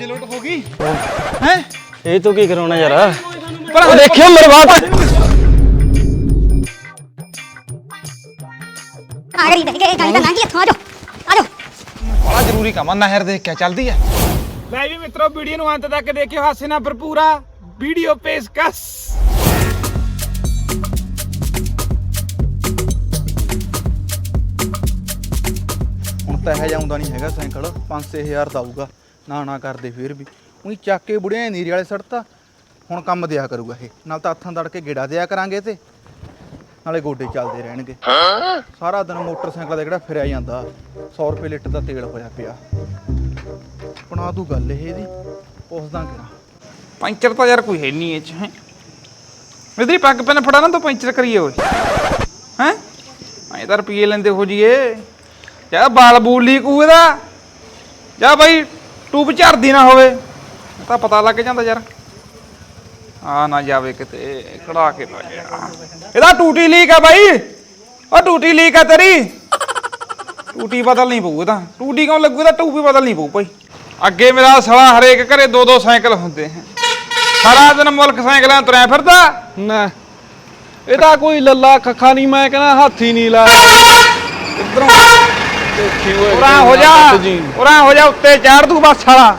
ਦੂਜੇ ਲੋਟ ਹੋ ਗਈ। ਹੈ? ਇਹ ਤੂੰ ਕੀ ਕਰਾਉਣਾ ਯਾਰ? ਪਰ ਉਹ ਦੇਖਿਓ ਮੇਰੇ ਬਾਪ ਆ ਗਈ ਬਹਿ ਗਏ ਗਾੜੀ ਤਾਂ ਲੰਘ ਗਈ ਇੱਥੋਂ ਆ ਜਾਓ ਆ ਜਾਓ। ਬੜਾ ਜ਼ਰੂਰੀ ਕੰਮ ਆ ਨਹਿਰ ਦੇਖ ਕੇ ਚੱਲਦੀ ਆ। ਲੈ ਵੀ ਮਿੱਤਰੋ ਵੀਡੀਓ ਨੂੰ ਅੰਤ ਤੱਕ ਦੇਖਿਓ ਹਾਸੇ ਨਾਲ ਭਰਪੂਰਾ ਵੀਡੀਓ ਪੇਸ਼ਕਸ਼। ਹੁਣ ਤਾਂ ਇਹ ਜਾਉਂਦਾ ਨਹੀਂ ਹੈਗਾ ਸਾਈਕਲ। 5-6000 ਦਾ ਆਊਗਾ। ਨਾ ਨਾ ਕਰਦੇ ਫਿਰ ਵੀ। ਉਹੀ ਚੱਕ ਕੇ ਬੁੜਿਆ ਨੀਰੀ ਵਾਲੇ ਸੜਤਾ। ਹੁਣ ਕੰਮ ਦਿਆ ਕਰੂਗਾ ਇਹ। ਨਾਲ ਤਾਂ ਹੱਥਾਂ ਦੜ ਕੇ ਗੇੜਾ ਦਿਆ ਕਰਾਂਗੇ ਤੇ। ਨਾਲੇ ਗੋਡੇ ਚੱਲਦੇ ਰਹਿਣਗੇ। ਸਾਰਾ ਦਿਨ ਮੋਟਰਸਾਈਕਲ ਦਾ ਜਿਹੜਾ ਫਿਰਿਆ ਜਾਂਦਾ। 100 ਰੁਪਏ ਲੀਟਰ ਦਾ ਤੇਲ ਹੋਇਆ ਪਿਆ। ਬਣਾ ਤੂੰ ਗੱਲ ਇਹ ਇਹਦੀ। ਪੁੱਛਦਾ ਕਿਹੜਾ। ਪੰਚਰ ਤਾਂ ਯਾਰ ਕੋਈ ਹੈ ਨਹੀਂ ਇਹ ਚ, ਹੈ। ਮੇਰੀ ਪੱਗ ਪੈਨ ਫੜਾ ਨਾ ਤਾਂ ਪੰਚਰ ਕਰੀਏ ਓਏ। ਹੈ? ਐ ਤਾਂ ਰੁਪਏ ਲੈਂਦੇ ਹੋ ਜੀਏ। ਯਾਰ ਬਾਲ ਬੂਲ ਲੀਕ ਹੋਏ ਦਾ ਜਾ ਬਾਈ। ਟੂਬ ਝੜਦੀ ਨਾ ਹੋਵੇ। ਤਾਂ ਪਤਾ ਲੱਗ ਜਾਂਦਾ ਯਾਰ। ਆ ਨਾ ਜਾਵੇ ਕਿਤੇ ਕਢਾ ਕੇ ਪਾ ਗਿਆ ਇਹਦਾ ਟੂਟੀ ਲੀਕ ਆ ਬਾਈ। ਉਹ ਟੂਟੀ ਲੀਕ ਆ ਤੇਰੀ। ਟੂਟੀ ਬਦਲ ਨਹੀਂ ਪਊ ਇਹਦਾ ਟੂਟੀ ਕਿਉਂ ਲੱਗੂ? ਇਹਦਾ ਟੂਬ ਵੀ ਬਦਲ ਨਹੀਂ ਪਊ ਭਾਈ। ਅੱਗੇ ਮੇਰਾ ਸਾਲਾ ਹਰੇਕ ਘਰੇ ਦੋ ਦੋ ਸਾਈਕਲ ਹੁੰਦੇ ਸਾਰਾ ਦਿਨ ਮੁਲਕ ਸਾਈਕਲਾਂ ਤੁਰਿਆ ਫਿਰਦਾ। ਨਾ। ਇਹਦਾ ਕੋਈ ਲੱਲਾ ਖੱਖਾ ਨਹੀਂ ਮੈਂ ਕਹਿੰਦਾ ਹੱਥ ਹੀ ਨਹੀਂ ਲਾਇਆ। ਇਧਰੋਂ। ਦੇਖੀ ਓਏ ਉਰਾਂ ਹੋ ਜਾ। ਉਰਾਂ ਹੋ ਜਾ ਉੱਤੇ ਚਾੜ ਦੂ ਬੱਸ ਵਾਲਾ।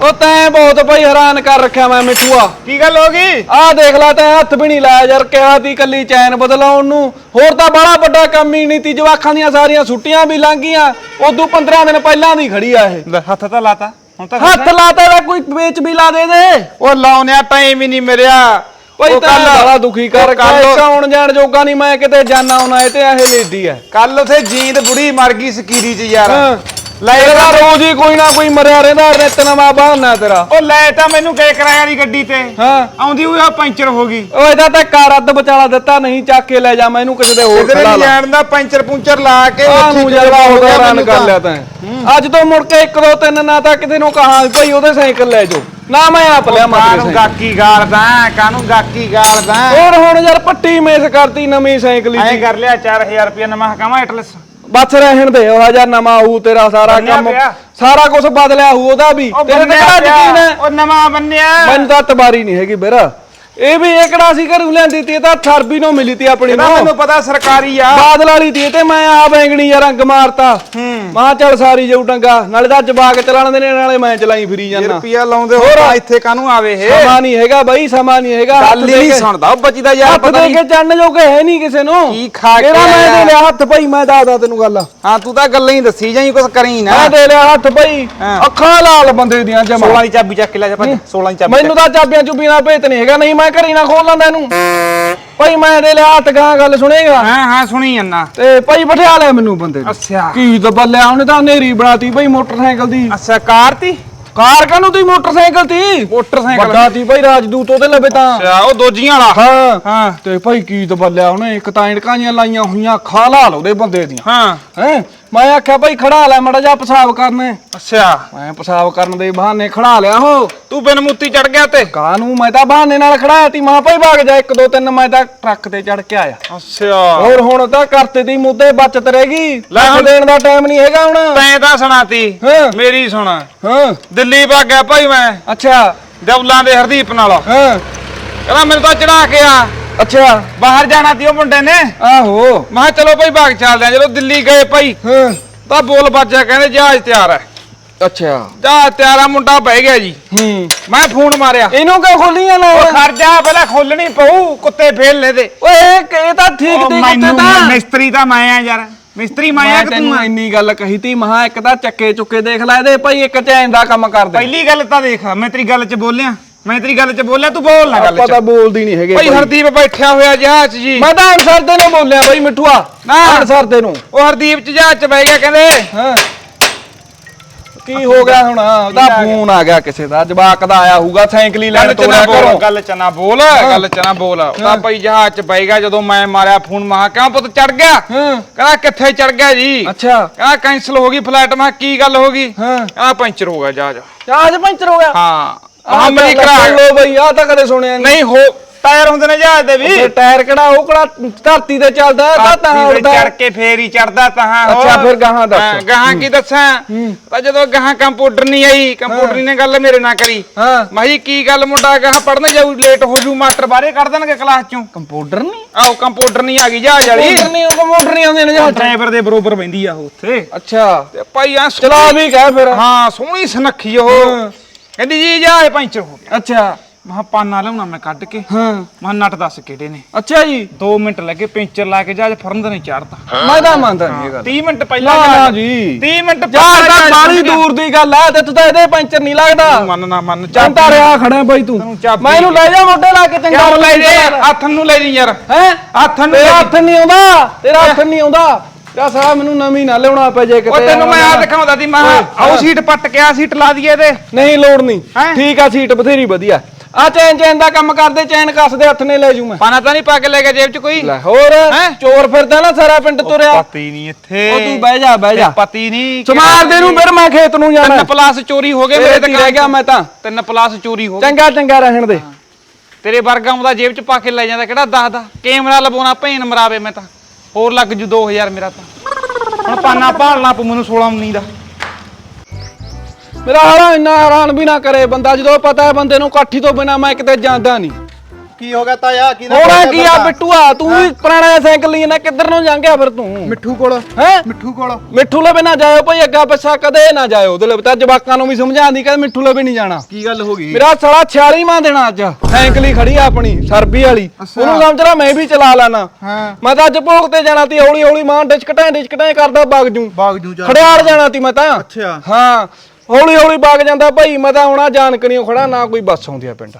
ਉਹ ਤੈਂ ਬਹੁਤ ਭਾਈ ਹੈਰਾਨ ਕਰ ਰੱਖਿਆ ਮੈਂ ਮਿੱਠੂਆ। ਕੀ ਗੱਲ ਹੋ ਗਈ? ਆਹ ਦੇਖ ਲੈ ਤੈਂ ਹੱਥ ਵੀ ਨਹੀਂ ਲਾਇਆ ਯਾਰ ਕਿਹਾ ਤੀ ਕੱਲੀ ਚੈਨ ਬਦਲਾਉਣ ਨੂੰ। ਹੋਰ ਤਾਂ ਬੜਾ ਵੱਡਾ ਕੰਮ ਹੀ ਨਹੀਂ ਤੀ ਜਵਾਖਾਂ ਦੀਆਂ ਸਾਰੀਆਂ ਛੁੱਟੀਆਂ ਵੀ ਲੰਘ ਗਈਆਂ ਉਦੋਂ 15 ਦਿਨ ਪਹਿਲਾਂ ਦੀ ਖੜੀ ਆ ਇਹ। ਹੱਥ ਤਾਂ ਲਾਤਾ ਹੁਣ ਤਾਂ ਹੱਥ ਲਾਤਾ ਦਾ ਕੋਈ ਵੇਚ ਵੀ ਲਾ ਦੇ ਦੇ। ਉਹ ਲਾਉਣਿਆ ਟਾਈਮ ਹੀ ਨਹੀਂ ਮਿਲਿਆ। ਭਾਈ ਤਾਂ ਬੜਾ ਦੁਖੀ ਕਰ ਕੱਲ ਆਉਣ ਜਾਣ ਜੋਗਾ ਨਹੀਂ ਮੈਂ ਕਿਤੇ ਜਾਣਾ ਆਉਣਾ ਇਹ ਤੇ ਇਹ ਲੇਡੀ ਐ ਕੱਲ ਉਥੇ ਜੀਂਦ ਬੁੜੀ ਮਰ ਗਈ ਸਕੀਰੀ ਚ ਯਾਰ। ਹਾਂ। ਲੈ ਇਹਦਾ ਰੋਜ਼ ਹੀ ਕੋਈ ਨਾ ਕੋਈ ਮਰਿਆ ਰਹਿੰਦਾ ਨਿਤ ਨਵਾਂ ਬਹਾਨਾ ਤੇਰਾ। ਉਹ ਲੈ ਤਾਂ ਮੈਨੂੰ ਗਏ ਕਿਰਾਏ ਵਾਲੀ ਗੱਡੀ ਤੇ। ਹਾਂ। ਆਉਂਦੀ ਹੋਈ ਆ ਪੈਂਚਰ ਹੋ ਗਈ। ਉਹ ਇਹਦਾ ਤਾਂ ਕਾਰ ਅੱਧ ਬਚਾਲਾ ਦਿੱਤਾ ਨਹੀਂ ਚੱਕ ਕੇ ਲੈ ਜਾ ਮੈਂ ਇਹਨੂੰ ਕਿਸੇ ਦੇ ਹੋਰ ਖੜਾ ਨਹੀਂ ਲਾ। ਜਾਣ ਦਾ ਪੈਂਚਰ ਪੁੰਚਰ ਲਾ ਕੇ ਆਹ ਨੂੰ ਜਲਵਾ ਹੋ ਹੋ ਗਿਆ ਰਨ ਕਰ। ਲਿਆ ਤੈਂ। ਅੱਜ ਤੋਂ ਮੁੜ ਕੇ 1 2 3 ਨਾ ਤਾਂ ਕਿਤੇ ਨੂੰ ਕਹਾਂ ਵੀ ਭਾਈ ਉਹਦੇ ਸਾਈਕਲ ਲੈ ਜਾਓ। ਨਾ ਮੈਂ ਆਪ ਲਿਆ ਮਤ ਕਾਨੂੰ ਗਾਕੀ ਗਾਲਦਾ ਕਾਨੂੰ ਗਾਕੀ ਗਾਲਦਾ ਹੋਰ ਹੁਣ ਯਾਰ ਪੱਟੀ ਮੇਸ ਕਰਤੀ ਨਵੀਂ ਸਾਈਕਲ ਐਂ ਹੀ ਕਰ ਲਿਆ 4000 ਰੁਪਏ ਨਮਾ ਕਮਾ ਐਟਲਸ ਬਸ ਰਹਿਣ ਦੇ ਉਹ ਹਜ਼ਾਰ ਨਵਾਂ ਆਊ ਤੇਰਾ ਸਾਰਾ ਬੰਨਿਆ ਕੰਮ। ਪਿਆ। ਸਾਰਾ ਕੁਝ ਬਦਲਿਆ ਹੋਊ ਉਹਦਾ ਵੀ। ਉਹ ਤੇਰੇ ਤੇ ਬੰਨਿਆ ਕਿਹੜਾ ਯਕੀਨ ਪਿਆ, ਹੈ? ਉਹ ਨਵਾਂ ਬੰਨਿਆ। ਮੈਨੂੰ ਤਾਂ ਤਬਾਰੀ ਨਹੀਂ ਹੈਗੀ ਵੀਰ ਇਹ ਵੀ ਇਹ ਕਿਹੜਾ ਸੀ ਘਰੋਂ ਲਿਆਂਦੀ ਤੀ ਇਹ ਤਾਂ ਥਰਬੀ ਨੂੰ ਮਿਲੀ ਤੀ ਆਪਣੀ ਨੂੰ। ਮੈਨੂੰ ਪਤਾ ਸਰਕਾਰੀ ਆ। ਬਾਦਲ ਵਾਲੀ ਦੀ ਤੇ ਮੈਂ ਆ ਬੈਂਗਣੀ ਯਾਰ ਰੰਗ ਮਾਰਤਾ। ਮਾਂ ਚੱਲ ਸਾਰੀ ਜਾਊ ਟੰਗਾ ਨਾਲੇ ਤਾਂ ਜਵਾਕ ਚਲਾਣ ਦੇ ਨੇ ਨਾਲੇ ਮੈਂ ਚਲਾਈ ਫਿਰੀ ਜਾਂਦਾ। ਰੁਪਿਆ ਲਾਉਂਦੇ ਹੋਰ ਇੱਥੇ ਕਾਨੂੰ ਆਵੇ ਇਹ? ਸਮਾਂ ਨਹੀਂ ਹੈਗਾ ਬਈ ਸਮਾਂ ਨਹੀਂ ਹੈਗਾ। ਗੱਲ ਹੀ ਨਹੀਂ ਸੁਣਦਾ ਬਚਦਾ ਯਾਰ ਪਤਾ ਨਹੀਂ ਕੇ ਚੰਨ ਜੋਗੇ ਹੈ ਨਹੀਂ ਕਿਸੇ ਨੂੰ। ਕੀ ਖਾ ਕੇ ਕਿਹੜਾ ਮੈਂ? ਦੇ ਲਿਆ ਹੱਥ ਭਾਈ ਮੈਂ ਦੱਸਦਾ ਤੈਨੂੰ ਗੱਲ। ਹਾਂ ਤੂੰ ਤਾਂ ਗੱਲਾਂ ਹੀ ਦੱਸੀ ਜਾਈ ਕੁਝ ਕਰੀ ਨਾ। ਮੈਂ ਦੇ ਲਿਆ ਹੱਥ ਭਾਈ ਹਾਂ। ਅੱਖਾਂ ਲਾਲ ਬੰਦੇ ਦੀਆਂ 16 ਜਮਾ ਦੀ ਚਾਬੀ ਚੱਕ ਲੈ ਜਾ ਭਾਈ 16 ਦੀ ਚਾਬੀ ਮੈਨੂੰ ਤਾਂ ਚਾਬੀਆਂ ਚੁਬੀਆਂ ਭੇਤ ਨਹੀਂ ਹੈਗਾ ਨਹੀਂ ਮੈਂ ਘਰੀ ਨਾ ਖੋਲ ਲੈਂਦਾ ਇਹਨੂੰ। ਭਾਈ ਮੈਂ ਦੇ ਲਿਆ ਹੱਥ ਗਾਂ ਗੱਲ ਸੁਣੇਗਾ। ਹਾਂ ਹਾਂ ਸੁਣੀ ਜੰਨਾ ਤੇ ਭਾਈ ਬਿਠਾ ਲਿਆ ਮੈਨੂੰ ਬੰਦੇ ਨੂੰ। ਅੱਛਾ। ਕੀ ਦਬਲਿਆ ਉਹਨੇ ਤਾਂ ਹਨੇਰੀ ਬਣਾਤੀ ਭਾਈ ਮੋਟਰਸਾਈਕਲ ਦੀ। ਅੱਛਾ ਕਾਰ ਤੀ? ਕਾਰ ਕਾਨੂੰ ਤੀ ਮੋਟਰਸਾਈਕਲ ਤੀ? ਮੋਟਰਸਾਈਕਲ ਵੱਡਾ ਤੀ ਭਾਈ ਰਾਜਦੂਤ ਉਹਦੇ ਲਵੇ ਤਾਂ। ਅੱਛਾ ਉਹ ਦੋਜੀਆਂ ਵਾਲਾ? ਹਾਂ। ਹਾਂ। ਤੇ ਭਾਈ ਕੀ ਦਬਲਿਆ ਉਹਨੇ? ਇੱਕ ਤਾਂ ਇਣਕਾਂ ਜੀਆਂ ਲਾਈਆਂ ਹੋਈਆਂ ਖਾ ਲਾਲ ਉਹਦੇ ਬੰਦੇ ਦੀਆਂ। ਹਾਂ। ਹੈ? ਮੈਂ ਆਖਿਆ ਭਾਈ ਖੜਾ ਲੈ ਮੜਾ ਜਾ ਪਿਸ਼ਾਬ ਕਰਨੇ। ਅੱਛਾ। ਮੈਂ ਪਿਸ਼ਾਬ ਕਰਨ ਦੇ ਬਹਾਨੇ ਖੜਾ ਲਿਆ ਹੋ ਤੂੰ ਬਿਨ ਮੁੱਤੀ ਚੜ ਗਿਆ ਤੇ? ਕਾਨੂੰ ਮੈਂ ਤਾਂ ਬਹਾਨੇ ਨਾਲ ਖੜਾਇਆ ਤੀ ਮਾਂ ਭਾਈ ਭਾਗ ਜਾ ਇੱਕ ਦੋ ਤਿੰਨ ਮੈਂ ਤਾਂ ਟਰੱਕ ਤੇ ਚੜ ਕੇ ਆਇਆ। ਅੱਛਾ। ਹੋਰ ਹੁਣ ਤਾਂ ਕਰਤੇ ਦੀ ਮੁੱਦੇ ਬਚਤ ਰਹੇਗੀ ਲੈ ਹੁਣ- ਦੇਣ ਦਾ ਟਾਈਮ ਨਹੀਂ ਹੈਗਾ ਹੁਣ। ਤੈਂ ਤਾਂ ਸੁਣਾਤੀ ਹਾਂ। ਮੇਰੀ ਸੁਣ। ਹਾਂ। ਦਿੱਲੀ ਭੱਗ ਗਿਆ ਭਾਈ ਮੈਂ। ਅੱਛਾ। ਡਬਲਾਂ ਦੇ ਹਰਦੀਪ ਨਾਲ। ਹਾਂ। ਕਹਿੰਦਾ ਮੈਨੂੰ ਤਾਂ ਚੜਾ ਕੇ ਆ। ਅੱਛਾ। ਬਾਹਰ ਜਾਣਾ ਤੀ ਉਹ ਮੁੰਡੇ ਨੇ? ਆਹੋ। ਮੈਂ ਕਿਹਾ ਚਲੋ ਭਾਈ ਭਾਗ ਚੱਲਦੇ ਆ ਜਦੋਂ ਦਿੱਲੀ ਗਏ ਭਾਈ ਹਾਂ। ਤਾਂ ਬੋਲ ਬਾਜਿਆ ਕਹਿੰਦੇ ਜਹਾਜ਼ ਤਿਆਰ ਹੈ। ਅੱਛਾ। ਜਹਾਜ਼ ਤਿਆਰ ਆ ਮੁੰਡਾ ਬਹਿ ਗਿਆ ਜੀ। ਹੂੰ। ਮੈਂ ਫੋਨ ਮਾਰਿਆ। ਇਹਨੂੰ ਕਿਉਂ ਖੋਲੀਆਂ ਨਾ ਉਹ ਖਰਜਾ ਪਹਿਲਾਂ ਖੋਲਣੀ ਪਊ ਕੁੱਤੇ ਫੇਲ ਲੈ ਦੇ। ਓਏ ਇਹ ਇਹ ਤਾਂ ਠੀਕ ਦੀ ਕਿਤੇ ਤਾਂ। ਮਿਸਤਰੀ ਤਾਂ ਮੈਂ ਆ ਯਾਰ। ਮਿਸਤਰੀ ਮੈਂ ਆ ਮੈਂ ਕਿ ਤੂੰ? ਇੰਨੀ ਗੱਲ ਕਹੀ ਤੀ ਮਹਾ ਇੱਕ ਤਾਂ ਚੱਕੇ ਚੁੱਕੇ ਦੇਖ ਲੈ ਇਹਦੇ ਭਾਈ ਇੱਕ ਚੈਨ ਦਾ ਕੰਮ ਕਰਦੇ। ਪਹਿਲੀ ਗੱਲ ਤਾਂ ਦੇਖ ਮੈਂ ਤੇਰੀ ਗੱਲ 'ਚ ਬੋਲਿਆ। ਮੈਂ ਤੇਰੀ ਗੱਲ 'ਚ ਬੋਲਿਆ ਤੂੰ ਬੋਲ ਨਾ ਗੱਲ ਆਪਾਂ 'ਚ। ਤਾਂ ਬੋਲਦੀ ਨਹੀਂ ਹੈਗੇ ਭਾਈ ਹਰਦੀਪ ਬੈਠਿਆ ਹੋਇਆ ਜਹਾਜ਼ 'ਚ ਜੀ। ਮੈਂ ਤਾਂ ਅਨਸਰ ਦੇ ਨੂੰ ਬੋਲਿਆ ਭਾਈ ਮਿੱਠੂਆ ਨਾ। ਅਨਸਰ ਦੇ ਨੂੰ। ਉਹ ਹਰਦੀਪ 'ਚ ਜਹਾਜ਼ 'ਚ ਬਹਿ ਗਿਆ ਕਹਿੰਦੇ। ਹਾਂ। ਕੀ ਹੋ ਗਿਆ ਹੁਣ? ਉਹਦਾ ਫੋਨ ਆ ਗਿਆ ਕਿਸੇ ਦਾ ਜਵਾਕ ਦਾ ਆਇਆ ਹੋਊਗਾ ਸਾਈਕਲੀ ਲੈਣ ਗੱਲ 'ਚ ਤੋਰਿਆ ਨਾ ਬੋਲ ਕਰੋ ਗੱਲ 'ਚ ਨਾ ਬੋਲ ਗੱਲ 'ਚ ਨਾ ਬੋਲ। ਉਹਦਾ ਭਾਈ ਜਹਾਜ਼ 'ਚ ਬਹਿ ਗਿਆ ਜਦੋਂ ਮੈਂ ਮਾਰਿਆ ਫੋਨ ਮਹਾ ਕਿਉਂ ਪੁੱਤ ਚੜ ਗਿਆ? ਹਾਂ। ਕਹਿੰਦਾ ਕਿੱਥੇ ਚੜ ਗਿਆ ਜੀ? ਅੱਛਾ। ਕਹਿੰਦਾ ਕੈਂਸਲ ਹੋ ਗਈ ਫਲਾਈਟ ਮੈਂ ਕਿਹਾ ਕੀ ਗੱਲ ਹੋ ਗਈ? ਹਾਂ। ਕਹਿੰਦਾ ਪੈਂਚਰ ਹੋ ਗਿਆ ਜਹਾਜ਼। ਜਹਾਜ਼ ਪੈਂਚਰ ਹੋ ਗਿਆ? ਹਾਂ। ਆਹ ਮਹਾ ਮੇਰੀ ਸੁਣ ਲਓ ਬਈ ਆ ਤਾਂ ਕਦੇ ਸੁਣਿਆ ਨਹੀਂ ਨਹੀਂ ਹੋ ਟਾਇਰ ਹੁੰਦੇ ਨੇ ਜਹਾਜ਼ ਦੇ ਵੀ। ਤੇ ਟਾਇਰ ਕਿਹੜਾ ਉਹ ਕਿਹੜਾ ਧਰਤੀ ਤੇ ਚੱਲਦਾ ਹੈ ਤਾਂ ਤਾਂ ਧਰਤੀ ਤੇ ਚੜ ਕੇ ਫੇਰ ਹੀ ਚੜਦਾ ਤਹਾਂ ਅੱਛਾ, ਫਿਰ ਗਾਹਾਂ ਦੱਸ। ਹਾਂ, ਗਾਹਾਂ ਕੀ ਦੱਸਾਂ? ਤਾਂ ਜਦੋਂ ਗਾਹਾਂ ਕੰਪਿਊਟਰ ਨਹੀਂ ਆਈ ਕੰਪਿਊਟਰ ਨੇ ਗੱਲ ਮੇਰੇ ਨਾਲ ਕਰੀ। ਹਾਂ। ਮੈਂ ਜੀ ਕੀ ਗੱਲ ਮੁੰਡਾ ਗਾਹਾਂ ਪੜਨ ਜਾਊ ਲੇਟ ਹੋ ਜੂ ਮਾਸਟਰ ਬਾਹਰੇ ਕੱਢ ਦੇਣਗੇ ਕਲਾਸ ਚੋਂ। ਕੰਪਿਊਟਰ ਨਹੀਂ? ਆਓ ਕੰਪਿਊਟਰ ਨਹੀਂ ਆ ਗਈ ਜਹਾਜ਼ ਵਾਲੀ। ਕੰਪਿਊਟਰ ਨਹੀਂ ਉਹ ਕੰਪਿਊਟਰ ਨਹੀਂ ਆਉਂਦੇ ਨੇ ਜਹਾਜ਼। ਡਰਾਈਵਰ ਦੇ ਬਰੋਬਰ ਬੈਂਦੀ ਆ ਉਹ ਉੱਥੇ। ਅੱਛਾ। ਤੇ ਭਾਈ ਆ ਚਲਾ ਵੀ ਕਹਿ ਫਿਰ। ਹਾਂ ਸੋਹਣੀ ਸੁਨੱਖੀ ਉਹ। ਕਹਿੰਦੀ ਜੀ ਜਹਾਜ਼ ਪੈਂਚਰ ਹੋ ਗਿਆ। ਅੱਛਾ। ਮਹਾ ਪਾਨਾ ਲਿਆਉਣਾ ਮੈਂ ਕੱਢ ਕੇ। ਹਾਂ। ਮਹਾ ਨਟ ਦੱਸ ਕਿਹੜੇ ਨੇ। ਅੱਛਾ ਜੀ। 2 ਮਿੰਟ ਲੱਗੇ ਪੈਂਚਰ ਲਾ ਕੇ ਜਹਾਜ਼ ਫਰਨ ਦਾ ਨਹੀਂ ਚੜਦਾ ਮੈਂ ਤਾਂ ਮੰਨਦਾ ਨਹੀਂ ਇਹ ਗੱਲ। 30 ਮਿੰਟ ਪਹਿਲਾਂ ਨਾ ਨਾ ਜਾ- ਜੀ। 30 ਮਿੰਟ ਜਹਾਜ਼ ਤਾਂ ਬਾਲੀ ਦੂਰ ਦੀ ਗੱਲ ਹੈ ਤੇ ਤੂੰ ਤਾਂ ਇਹਦੇ ਪੈਂਚਰ ਨਹੀਂ ਲੱਗਦਾ। ਮੰਨ ਨਾ ਮੰਨ ਚੰਤਾ ਰਿਹਾ ਖੜਾ ਬਾਈ ਤੂੰ। ਤੈਨੂੰ ਚਾਬੀ ਮੈਂ ਇਹਨੂੰ ਲੈ ਜਾ ਮੋਢੇ ਲਾ ਕੇ ਚੰਗਾ ਕਿਉਂ ਲੈ ਜੇ? ਹੱਥ ਨੂੰ ਲੈ ਜੀ ਯਾਰ। ਹੈ? ਹੱਥ ਨੂੰ ਤੇਰਾ ਹੱਥ ਨਹੀਂ ਆਉਂਦਾ ਤੇਰਾ ਹੱਥ ਨਹੀਂ ਆਉਂਦਾ। ਤੇਰਾ ਸਾਲਾ ਮੈਨੂੰ ਨਵੀਂ ਨਾ ਲਿਆਉਣਾ ਪੈ ਜੇ ਉਹ ਕਿਤੇ ਤੈਨੂੰ ਮੈਂ ਆ ਦਿਖਾਉਂਦਾ ਸੀ ਮੈਂ ਆਉ ਸੀਟ ਪੱਟ ਕੇ ਆ ਸੀਟ ਲਾ ਦਈਏ ਤੇ ਨਹੀਂ ਲੋੜ ਨਹੀਂ। ਹੈਂ? ਠੀਕ ਆ ਸੀਟ ਬਥੇਰੀ ਵਧੀਆ। ਆ ਚੈਨ ਚੈਨ ਦਾ ਕੰਮ ਕਰਦੇ ਚੈਨ ਕੱਸਦੇ ਹੱਥ ਨੇ ਲੈ ਜੂ ਮੈਂ। ਪਾਣਾ ਤਾਂ ਨਹੀਂ ਪਾ ਕੇ ਲੈ ਗਿਆ ਜੇਬ 'ਚ ਕੋਈ? ਲੈ ਹੋਰ? ਹੈਂ? ਚੋਰ ਫਿਰਦਾ ਨਾ ਸਾਰਾ ਪਿੰਡ ਤੁਰਿਆ। ਪਤੀ ਨਹੀਂ ਇੱਥੇ। ਉਹ ਤੂੰ ਬਹਿ ਜਾ ਬਹਿ ਜਾ। ਪਤੀ ਨਹੀਂ ਸਮਾਰ ਦੇ ਨੂੰ ਫਿਰ ਮੈਂ ਖੇਤ ਨੂੰ ਜਾਣਾ। ਤਿੰਨ ਪਲਾਸ ਚੋਰੀ ਹੋ ਗਏ ਮੇਰੇ ਮੇਰੇ ਤੇ ਰਹਿ ਗਿਆ ਮੈਂ ਤਾਂ। ਤਿੰਨ ਪਲਾਸ ਚੋਰੀ ਹੋ ਗਏ। ਚੰਗਾ ਚੰਗਾ ਰਹਿਣ ਦੇ। ਤੇਰੇ ਵਰਗਾ ਉਹਦਾ ਜੇਬ 'ਚ ਪਾ ਕੇ ਲੈ ਜਾਂਦਾ ਕਿਹੜਾ ਦੱਸਦਾ? ਕੈਮਰਾ ਲਵਾਉਣਾ ਭੈਣ ਮਰਾਵੇ ਮੈਂ ਤਾਂ। ਹੋਰ ਲੱਗ ਜੂ 2000 ਮੇਰਾ ਤਾਂ। ਹੁਣ ਪਾਨਾ ਭਾਲਣਾ ਪੂ ਮੈਨੂੰ 16 19 ਦਾ। ਮੇਰਾ ਹਾਲਾ ਇੰਨਾ ਹੈਰਾਨ ਵੀ ਨਾ ਕਰੇ ਬੰਦਾ, ਜਦੋਂ ਪਤਾ ਹੈ ਬੰਦੇ ਨੂੰ ਕਾਠੀ ਤੋਂ ਬਿਨਾ ਮੈਂ ਕਿਤੇ ਜਾਂਦਾ ਨਹੀਂ। ਕੀ ਹੋ ਗਿਆ ਤਾਇਆ? ਕੀ ਹੋਣਾ ਕੀ ਆ ਬਿੱਟੂਆ ਤੂੰ ਵੀ ਪੁਰਾਣਾ ਸਾਈਕਲ ਲਈ ਨਾ ਕਿੱਧਰ ਨੂੰ ਜਾਂਗਿਆ ਫਿਰ ਤੂੰ? ਮਿੱਠੂ ਕੋਲ। ਹੈ? ਮਿੱਠੂ ਕੋਲ। ਮਿੱਠੂ ਲਵੇ ਨਾ ਜਾਇਓ ਭਾਈ ਅੱਗਾ ਪਿੱਛਾ ਕਦੇ ਨਾ ਜਾਇਓ। ਉਹਦੇ ਲਈ ਤਾਂ ਜਵਾਕਾਂ ਨੂੰ ਵੀ ਸਮਝਾਉਂਦੀ ਕਿ ਮਿੱਠੂ ਲਵੇ ਨਹੀਂ ਜਾਣਾ। ਕੀ ਗੱਲ ਹੋ ਗਈ? ਮੇਰਾ ਸਾਲਾ 46 ਮਾਂ ਦੇਣਾ ਅੱਜ। ਸਾਈਕਲ ਹੀ ਖੜੀ ਆ ਆਪਣੀ ਸਰਬੀ ਵਾਲੀ। ਉਹਨੂੰ ਸਮਝ ਲਾ ਮੈਂ ਵੀ ਚਲਾ ਲੈਣਾ। ਹਾਂ। ਮੈਂ ਤਾਂ ਅੱਜ ਭੋਗ ਤੇ ਜਾਣਾ ਤੀ ਹੌਲੀ ਹੌਲੀ ਮਾਂ ਡਿਚਕਟਾਂ ਡਿਚਕਟਾਂ ਕਰਦਾ ਵਗ ਜੂ। ਬਾਗ ਜੂ ਜਾ। ਖੜਿਆਲ ਜਾਣਾ ਤੀ ਮੈਂ ਤਾਂ। ਅੱਛਾ। ਹਾਂ। ਹੌਲੀ ਹੌਲੀ ਵਗ ਜਾਂਦਾ ਭਾਈ ਮੈਂ ਤਾਂ ਹੁਣਾ ਜਾਣਕਣੀਓ ਖੜਾ ਨਾ ਕੋਈ ਬੱਸ ਆਉਂਦੀ ਆ ਪਿੰਡ।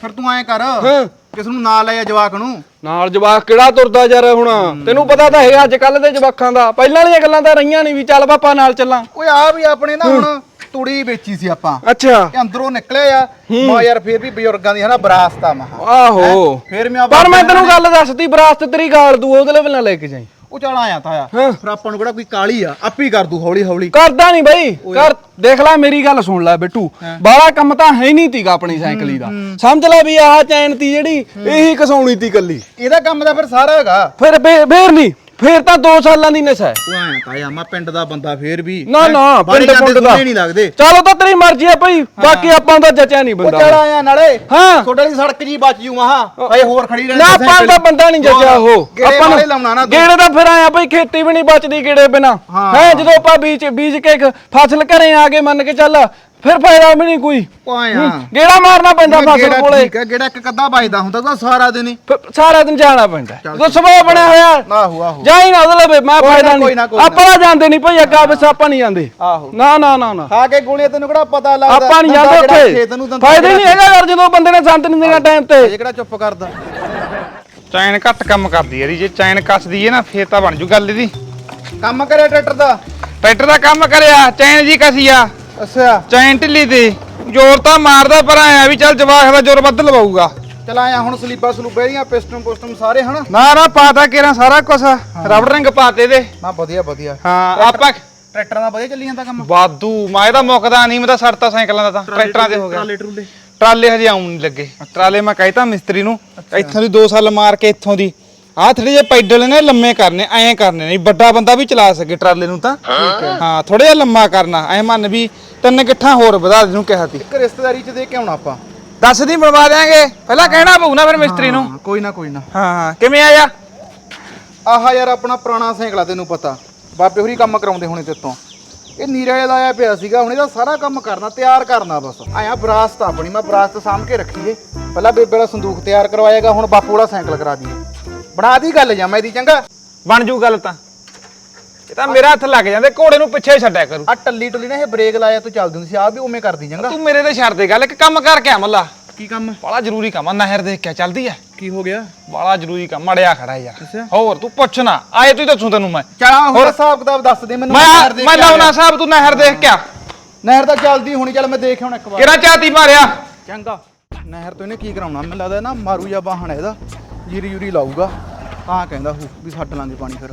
ਫਿਰ ਤੂੰ ਐਂ ਕਰ ਹਾਂ। ਕਿਸ ਨੂੰ ਨਾਲ ਲੈ ਜਾ ਜਵਾਕ ਨੂੰ। ਨਾਲ ਜਵਾਕ ਕਿਹੜਾ ਤੁਰਦਾ ਯਾਰ ਹੁਣ? ਤੈਨੂੰ ਪਤਾ ਤਾਂ ਹੈਗਾ ਅੱਜ ਕੱਲ ਦੇ ਜਵਾਕਾਂ ਦਾ। ਪਹਿਲਾਂ ਵਾਲੀਆਂ ਗੱਲਾਂ ਤਾਂ ਰਹੀਆਂ ਨਹੀਂ ਵੀ ਚੱਲ ਪਾਪਾ ਨਾਲ ਚੱਲਾਂ। ਓਏ ਆ ਵੀ ਆਪਣੇ ਨਾ ਹੁਣ ਤੂੜੀ ਵੇਚੀ ਸੀ ਆਪਾਂ। ਅੱਛਾ। ਤੇ ਅੰਦਰੋਂ ਨਿਕਲੇ ਆ। ਮਾ ਯਾਰ ਫੇਰ ਵੀ ਬਜ਼ੁਰਗਾਂ ਦੀ ਹਨਾ ਵਿਰਾਸਤ ਆ ਮਹਾ ਆਹੋ। ਫੇਰ ਮੈਂ ਪਰ ਮੈਂ ਤੈਨੂੰ ਗੱਲ ਦੱਸਦੀ ਵਿਰਾਸਤ ਤੇਰੀ ਗਾਲ ਦੂ ਉਹਦੇ ਲਈ ਨਾ ਲੈ ਕੇ ਜਾਈ। ਉਹ ਚਲ ਆਇਆ ਤਾਇਆ ਹਾਂ। ਫਿਰ ਆਪਾਂ ਨੂੰ ਕਿਹੜਾ ਕੋਈ ਕਾਲੀ ਆ ਆਪੇ ਕਰ ਦੂ ਹੌਲੀ ਹੌਲੀ। ਕਰਦਾ ਨਹੀਂ ਬਈ। ਕਰ ਦੇਖ ਲੈ ਮੇਰੀ ਗੱਲ ਸੁਣ ਲੈ ਬਿੱਟੂ। ਬਾਹਲਾ ਕੰਮ ਤਾਂ ਹੈ ਨਹੀਂ ਤੀਗਾ ਆਪਣੀ ਸਾਈਕਲੀ ਦਾ। ਸਮਝ ਲੈ ਵੀ ਆਹ ਚੈਨ ਤੀ ਜਿਹੜੀ ਇਹੀ ਕਸਾਉਣੀ ਤੀ ਕੱਲੀ। ਇਹਦਾ ਕੰਮ ਦਾ ਫਿਰ ਸਾਰਾ ਹੈਗਾ। ਫਿਰ ਫੇਰ ਨਹੀਂ। ਫੇਰ ਤਾਂ 2 ਸਾਲਾਂ ਦੀ ਨਸ਼ਾ ਹੈ। ਉਹ ਆਇਆ ਤਾਇਆ ਮੈਂ ਪਿੰਡ ਦਾ ਬੰਦਾ ਫੇਰ ਵੀ। ਨਾ ਹੈਂ? ਨਾ ਬਾਹਰੇ ਪਿੰਡ ਜਾਂਦੇ ਪੁੰਡ ਦਾ। ਨਹੀਂ ਲੱਗਦੇ। ਚਲੋ ਤਾਂ ਤੇਰੀ ਮਰਜ਼ੀ ਆ ਭਾਈ ਬਾਕੀ ਆਪਾਂ ਦਾ ਜਚਿਆ ਨਹੀਂ ਉਹ ਬੰਦਾ। ਚਲ ਆਇਆ ਨਾਲੇ। ਹਾਂ। ਛੋਟੇ ਦੀ ਸੜਕ ਜੀ ਬਚ ਜੂ ਮਹਾ ਹਏ ਹੋਰ ਖੜੀ ਰਹਿਣ ਨਾ ਦੇ ਆਪਾਂ ਦਾ ਬੰਦਾ ਨਹੀਂ ਜੱਜਿਆ ਉਹ। ਆਪਾਂ ਨੇ ਲਾਉਣਾ ਨਾ ਤੂੰ। ਗੇੜੇ ਤਾਂ ਫਿਰ ਆਇਆ ਭਾਈ ਖੇਤੀ ਵੀ ਨਹੀਂ ਬਚਦੀ ਗੇੜੇ ਬਿਨਾ। ਹਾਂ। ਹੈ ਜਦੋਂ ਆਪਾਂ ਬੀਜ ਬੀਜ ਕੇ ਇੱਕ ਫਸਲ ਘਰੇ ਆ ਕੇ ਮੰਨ ਕੇ ਚੱਲ ਫਿਰ ਫਾਇਦਾ ਵੀ ਨਹੀਂ ਕੋਈ। ਉਹ ਆਇਆ ਗੇੜਾ ਮਾਰਨਾ ਪੈਂਦਾ ਫਸਲ ਕੋਲੇ ਠੀਕ ਹੈ ਗੇੜਾ ਇੱਕ ਕੱਦਾ ਵੱਜਦਾ ਹੁੰਦਾ ਤਾਂ ਸਾਰਾ ਦਿਨ ਹੀ। ਫਿਰ ਸਾਰਾ ਦਿਨ ਜਾਣਾ ਪੈਂਦਾ। ਜਦੋਂ ਸੁਭਾਅ ਬਣਿਆ ਹੋਇਆ ਆਹੋ ਆਹੋ ਜਾਈ ਨਾ ਉਹਦੇ ਲਵੇ ਮੈਂ ਫਾਇਦਾ ਨਹੀਂ। ਆਪਾਂ ਤਾਂ ਜਾਂਦੇ ਨਹੀਂ ਭਾਈ ਅੱਗਾ ਵਿੱਚ ਆਪਾਂ ਨਹੀਂ ਜਾਂਦੇ। ਆਹੋ। ਨਾ ਨਾ ਨਾ ਨਾ। ਖਾ ਕੇ ਗੋਲੀਆਂ ਤੈਨੂੰ ਕਿਹੜਾ ਪਤਾ ਲੱਗਦਾ? ਆਪਾਂ ਨਹੀਂ ਜਾਂਦੇ ਜਿਹੜਾ ਉੱਥੇ। ਫਾਇਦਾ ਹੀ ਨਹੀਂ ਜਿਹੜਾ ਹੈਗਾ ਯਾਰ ਜਦੋਂ ਬੰਦੇ ਨੇ ਸੰਤ ਨਹੀਂ ਦੇਣਾ ਟਾਈਮ ਤੇ। ਕਿਹੜਾ ਚੁੱਪ ਕਰਦਾ? ਚੈਨ ਘੱਟ ਕੰਮ ਕਰਦੀ ਯਾਰੀ ਜੇ ਚੈਨ ਕੱਸਦੀ ਏ ਨਾ ਫੇਰ ਤਾਂ ਬਣ ਜੂ ਗੱਲ ਇਹਦੀ। ਕੰਮ ਕਰਿਆ ਟਰੈਕਟਰ ਦਾ? ਟਰੈਕਟਰ ਦਾ ਕੰਮ ਕਰਿਆ ਚੈਨ ਜੀ ਕਸੀ ਆ। ਅੱਛਾ। ਚੈਨ ਢਿੱਲੀ ਤੇ ਜ਼ੋਰ ਤਾਂ ਮਾਰਦਾ ਪਰ ਆਇਆ ਵੀ ਚੱਲ ਜਵਾਖ ਦਾ ਜ਼ੋਰ ਵੱਧ ਲਵਾਊਗਾ। ਚਲ ਆਇਆ ਹੁਣ ਸਲੀਪਾ ਸਲੂਪੇ ਦੀਆਂ ਪਿਸਟਨ ਪੁਸਟਨ ਸਾਰੇ ਹਨਾ? ਨਾ ਨਾ ਪਾਤਾ ਕੇਰਾ ਸਾਰਾ ਕੁਝ ਰਬੜ ਰਿੰਗ ਪਾਤੇ ਦੇ ਨਾ ਵਧੀਆ ਵਧੀਆ। ਹਾਂ ਆਪਾਂ ਟਰੈਕਟਰਾਂ ਦਾ ਵਧੀਆ ਚੱਲੀ ਜਾਂਦਾ ਕੰਮ? ਵਾਧੂ। ਮੈਂ ਇਹਦਾ ਮੁੱਕਦਾ ਨਹੀਂ ਮੈਂ ਤਾਂ ਸੜਤਾ ਸਾਈਕਲਾਂ ਦਾ ਤਾਂ। ਟਰੈਕਟਰਾਂ ਤੇ ਹੋ ਗਿਆ। ਟਰਾਲੇ ਟਰੂਲੇ। ਟਰਾਲੇ ਹਜੇ ਆਉਣ ਨਹੀਂ ਲੱਗੇ। ਟਰਾਲੇ ਮੈਂ ਕਹਿਤਾ ਮਿਸਤਰੀ ਨੂੰ ਇੱਥੋਂ ਦੀ 2 ਸਾਲ ਮਾਰ ਕੇ ਇੱਥੋਂ ਦੀ। ਆਹ ਥੋੜੇ ਜਿਹੇ ਪੈਡਲ ਨੇ ਲੰਮੇ ਕਰਨੇ ਐਂ ਕਰਨੇ ਨਹੀਂ ਵੱਡਾ ਬੰਦਾ ਵੀ ਚਲਾ ਸਕੇ ਟਰਾਲੇ ਨੂੰ ਤਾਂ। ਹਾਂ। ਥੋੜਾ ਜਿਹਾ ਲੰਮਾ ਕਰਨਾ ਐ ਮੰਨ ਵੀ ਤਿੰਨ ਗਿੱਠਾਂ ਹੋਰ ਵਧਾ ਦੇ ਨੂੰ ਕਿਹਾ ਤੀ ਇੱਕ ਰਿਸ਼ਤੇਦਾਰੀ ਚ ਦੇ ਕੇ ਆਉਣਾ ਆਪਾਂ। ਦੱਸ ਦੀ ਬਣਵਾ ਦਿਆਂਗੇ। ਪਹਿਲਾਂ ਕਹਿਣਾ ਪਊ ਨਾ ਫਿਰ ਮਿਸਤਰੀ ਨੂੰ। ਹਾਂ, ਕੋਈ ਨਾ ਕੋਈ ਨਾ। ਹਾਂ ਹਾਂ ਕਿਵੇਂ ਆਇਆ ਆਹਾ ਯਾਰ ਆਪਣਾ ਪੁਰਾਣਾ ਸਾਈਕਲ ਆ ਤੈਨੂੰ ਪਤਾ। ਬਾਬੇ ਹੋਰੀ ਕੰਮ ਕਰਾਉਂਦੇ ਹੋਣੇ ਤੇਤੋਂ ਇਹ ਨੀਰੇ ਦਾ ਆਇਆ ਪਿਆ ਸੀਗਾ ਹੁਣ ਇਹਦਾ ਸਾਰਾ ਕੰਮ ਕਰਨਾ ਤਿਆਰ ਕਰਨਾ ਬਸ। ਆਇਆ ਵਿਰਾਸਤ ਆਪਣੀ ਮੈਂ ਵਿਰਾਸਤ ਸਾਂਭ ਕੇ ਰੱਖੀਏ ਪਹਿਲਾਂ ਬੇਬੇ ਵਾਲਾ ਸੰਦੂਕ ਤਿਆਰ ਕਰਵਾਏਗਾ ਹੁਣ ਬਾਪੂ ਵਾਲਾ ਸਾਈਕਲ ਕਰਾ ਦਈਏ। ਬਣਾ ਦੀ ਗੱਲ ਜਾਂ ਮੈਂ ਦੀ ਚੰਗਾ? ਬਣ ਜੂ ਗੱਲ ਤਾਂ। ਇਹ ਤਾਂ ਮੇਰਾ ਹੱਥ ਲੱਗ ਜਾਂਦੇ ਘੋੜੇ ਨੂੰ ਪਿੱਛੇ ਛੱਡਿਆ ਕਰੂ। ਆ ਟੱਲੀ ਟੁੱਲੀ ਨਾ ਇਹ ਬ੍ਰੇਕ ਲਾਇਆ ਤੂੰ ਚੱਲਦੀ ਹੁੰਦੀ ਸੀ ਆ ਵੀ ਉਵੇਂ ਕਰਦੀ ਚੰਗਾ। ਤੂੰ ਮੇਰੇ ਤੇ ਛੱਡ ਦੇ ਗੱਲ ਇੱਕ ਕੰਮ ਕਰਕੇ ਆ ਮੱਲਾ। ਕੀ ਕੰਮ? ਬੜਾ ਜ਼ਰੂਰੀ ਕੰਮ ਆ ਨਹਿਰ ਦੇਖ ਕੇ ਚੱਲਦੀ ਐ ਕੀ ਹੋ ਗਿਆ? ਬੜਾ ਜ਼ਰੂਰੀ ਕੰਮ ਅੜਿਆ ਖੜਾ ਯਾਰ। ਹੋਰ ਤੂੰ ਪੁੱਛ ਨਾ ਆਏ ਤੂੰ ਦੱਸੂ ਤੈਨੂੰ ਮੈਂ। ਚਲਾ ਹੋਰ? ਹਿਸਾਬ ਕਿਤਾਬ ਦੱਸ ਦੇ ਮੈਨੂੰ ਮੈਂ ਨਹਿਰ ਦੇਖ ਮੈਂ ਲਾਉਣਾ। ਸਾਹਿਬ ਤੂੰ ਨਹਿਰ ਦੇਖ ਕੇ ਆ। ਨਹਿਰ ਤਾਂ ਚੱਲਦੀ ਹੋਣੀ ਚੱਲ ਮੈਂ ਦੇਖ ਹੁਣ ਇੱਕ ਵਾਰ। ਕਿਹੜਾ ਚਾਤੀ ਮਾਰਿਆ? ਚੰਗਾ। ਨਹਿਰ ਤੋਂ ਇਹਨੇ ਕੀ ਕਰਾਉਣਾ? ਮੈਨੂੰ ਲੱਗਦਾ ਨਾ ਮਾਰੂ ਜਾਂ ਵਾਹਣ ਇਹਦਾ। ਜੀਰੀ ਜੂਰੀ ਲਾਊਗਾ। ਤਾਂ ਕਹਿੰਦਾ ਹੂ ਵੀ ਛੱਡ ਲਾਂਗੇ ਪਾਣੀ ਫਿਰ।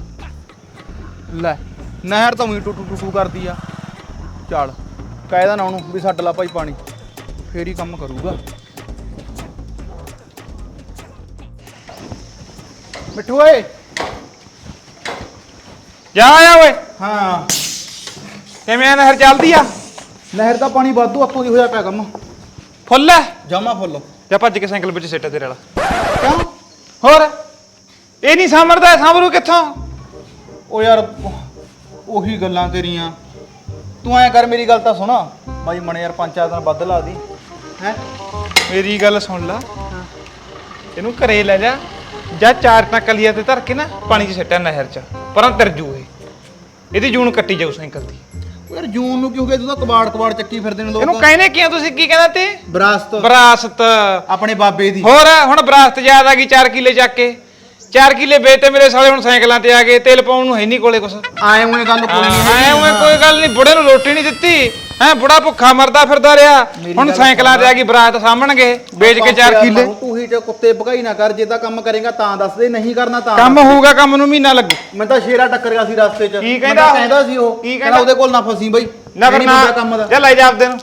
ਲੈ ਨਹਿਰ ਤਾਂ ਉਹੀ ਟੁੱਟੂ ਟੁੱਟੂ ਕਰਦੀ ਆ। ਚੱਲ ਕਾਇਦਾ ਨਾ ਉਹਨੂੰ ਵੀ ਛੱਡ ਲਾ ਭਾਈ ਪਾਣੀ। ਫੇਰ ਹੀ ਕੰਮ ਕਰੂਗਾ। ਮਿੱਠੂ ਓਏ। ਜਾ ਆਇਆ ਓਏ। ਹਾਂ। ਕਿਵੇਂ ਆ ਨਹਿਰ ਚੱਲਦੀ ਆ? ਨਹਿਰ ਦਾ ਪਾਣੀ ਵਾਧੂ ਆਪੋ ਦੀ ਹੋਇਆ ਪਿਆ ਕੰਮ। ਫੁੱਲ ਐ ਜਮਾ ਫੁੱਲ। ਜਾ ਭੱਜ ਕੇ ਸਾਈਕਲ ਵਿੱਚ ਸਿੱਟ ਤੇਰੇ ਵਾਲਾ। ਕਿਉਂ? ਹੋਰ? ਇਹ ਨਹੀਂ ਸਾਂਭਰਦਾ ਸਾਂਭਰੂ ਕਿੱਥੋਂ? ਉਹ ਯਾਰ, ਉਹੀ ਗੱਲਾਂ ਤੇਰੀਆਂ। ਤੂੰ ਐ ਕਰ, ਮੇਰੀ ਗੱਲ ਤਾਂ ਸੁਣਾ। ਬਾਈ ਮਣੇ ਯਾਰ, ਪੰਜ ਚਾਰ ਦਿਨ ਵੱਧ ਲਾ ਦੀ। ਹੈ? ਮੇਰੀ ਗੱਲ ਸੁਣ ਲਾ। ਇਹਨੂੰ ਘਰੇ ਲੈ ਜਾ। ਜਾਂ ਚਾਰ ਟਾਂ ਕਲੀਆਂ ਤੇ ਧਰ ਕੇ ਨਾ, ਪਾਣੀ 'ਚ ਸਿੱਟਿਆ ਨਹਿਰ 'ਚ। ਪਰਾਂ ਤਰਜੂ ਇਹ। ਇਹਦੀ ਜੂਨ ਕੱਟੀ ਜਾਊ ਸਾਈਕਲ ਦੀ। ਉਹ ਯਾਰ ਜੂਨ ਨੂੰ ਕੀ ਹੋ ਗਿਆ ਤੂੰ ਤਾਂ ਕਬਾੜ ਕਬਾੜ ਚੱਕੀ ਫਿਰਦੇ ਨੇ ਇਹਨੂੰ ਲੋਕ ਕਹਿੰਦੇ ਕੀ ਆ ਤੁਸੀਂ ਕੀ ਕਹਿੰਦਾ ਤੇ? ਵਿਰਾਸਤ ਵਿਰਾਸਤ ਆਪਣੇ ਬਾਬੇ ਦੀ। ਹੋਰ ਹੁਣ ਵਿਰਾਸਤ ਯਾਦ ਆ ਗਈ 4 ਕਿੱਲੇ ਚੱਕ ਕੇ। 4 ਕਿੱਲੇ ਵੇਚਤੇ ਮੇਰੇ ਸਾਲੇ ਹੁਣ ਸਾਈਕਲਾਂ ਤੇ ਆ ਗਏ ਤੇਲ ਪਾਉਣ ਨੂੰ ਹੈ ਨਹੀਂ ਕੋਲੇ ਕੁਛ। ਆਏ ਹੋਏ ਗੱਲ ਕੋਈ ਨਹੀਂ। ਐ ਉਵੇਂ ਕੋਈ ਗੱਲ ਨਹੀਂ ਬੁੜੇ ਨੂੰ ਰੋਟੀ ਨਹੀਂ ਦਿੱਤੀ। ਹੈ ਬੁੜਾ ਭੁੱਖਾ ਮਰਦਾ ਫਿਰਦਾ ਰਿਹਾ। ਹੁਣ ਸਾਈਕਲਾਂ ਤੇ ਆ ਗਈ ਬਰਾਤ ਸਾਹਮਣਗੇ ਵੇਚ ਕੇ 4 ਕਿੱਲੇ। ਤੂੰ ਹੀ ਚ ਕੁੱਤੇ ਭਗਾਈ ਨਾ ਕਰ ਜੇ ਤਾਂ ਕੰਮ ਕਰੇਗਾ ਤਾਂ ਦੱਸ ਦੇ ਨਹੀਂ ਕਰਨਾ ਤਾਂ ਕੰਮ ਹੋਊਗਾ ਕੰਮ ਨੂੰ ਮਹੀਨਾ ਲੱਗੂ। ਮੈਂ ਤਾਂ ਸ਼ੇਰਾ ਟੱਕਰ ਗਿਆ ਸੀ ਰਸਤੇ 'ਚ। ਕੀ ਕਹਿੰਦਾ ਤਾਂ? ਕਹਿੰਦਾ? ਸੀ ਉਹ ਕੀ ਕਹਿੰਦਾ? ਉਹਦੇ ਕੋਲ ਨਾ ਫਸੀ ਬਈ। ਨਾ ਫਿਰ ਨਹੀਂ ਨਾ ਮੁੰਡਾ ਕੰਮ ਦਾ। ਜਾ ਲੈ ਜਾ ਆਪਦੇ ਨੂੰ।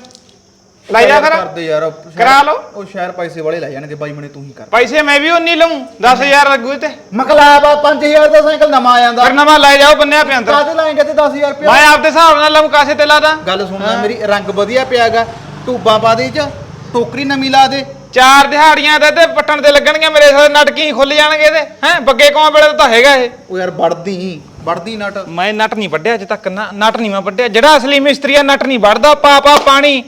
ਲੈ ਜਾ ਫਿਰ ਕਰਦੇ ਯਾਰ ਕਰਾ ਲਓ। ਉਹ ਸ਼ਹਿਰ ਪੈਸੇ ਵਾਲੇ ਲੈ ਜਾਣਗੇ ਬਾਈ ਮਣੇ ਤੂੰ ਹੀ ਕਰ। ਪੈਸੇ ਮੈਂ ਵੀ ਉਨੀ ਲਵਾਂ 10000 ਲੱਗੂ ਇਹ ਤੇ ਮਕਲਾਬਾ 5000 ਦਾ ਸਾਈਕਲ ਨਵਾਂ ਆ ਜਾਂਦਾ ਫਿਰ ਨਵਾਂ ਲੈ ਜਾਓ ਬੰਨਿਆ ਪਿਆ ਅੰਦਰ। ਕਾਹਦੇ ਲਾਏਂਗੇ ਤੇ 10000 ਰੁਪਏ ਮੈਂ ਆਪਦੇ ਹਿਸਾਬ ਨਾਲ ਲਵਾਂ ਕਾਸੇ ਤੇ ਲਾਦਾ ਗੱਲ ਸੁਣਨਾ ਮੇਰੀ ਰੰਗ ਵਧੀਆ ਪਿਆਗਾ ਟੂਬਾਂ ਪਾ ਦੇ ਚ ਟੋਕਰੀ ਨਵੀਂ ਲਾ ਦੇ। ਚਾਰ ਦਿਹਾੜੀਆਂ ਦੇ ਤੇ ਪੱਟਣ ਤੇ ਲੱਗਣਗੀਆਂ ਮੇਰੇ ਸਾਰੇ ਨਟਕੀ ਖੁੱਲ ਜਾਣਗੇ ਤੇ। ਹੈ ਬੱਗੇ ਕੌਂ ਵੇਲੇ ਤਾਂ ਹੈਗਾ ਇਹ। ਉਹ ਯਾਰ ਵੜਦੀ ਵੜਦੀ ਨਟ। ਮੈਂ ਨਟ ਨਹੀਂ ਵੱਢਿਆ ਅਜੇ ਤੱਕ ਨਾ ਨਟ ਨਹੀਂ ਮੈਂ ਵੱਢਿਆ। ਜਿਹੜਾ ਅਸਲੀ ਮਿਸਤਰੀ ਆ ਨਟ ਨਹੀਂ ਵੱਢਦਾ ਪਾ ਪਾ ਪਾਣੀ।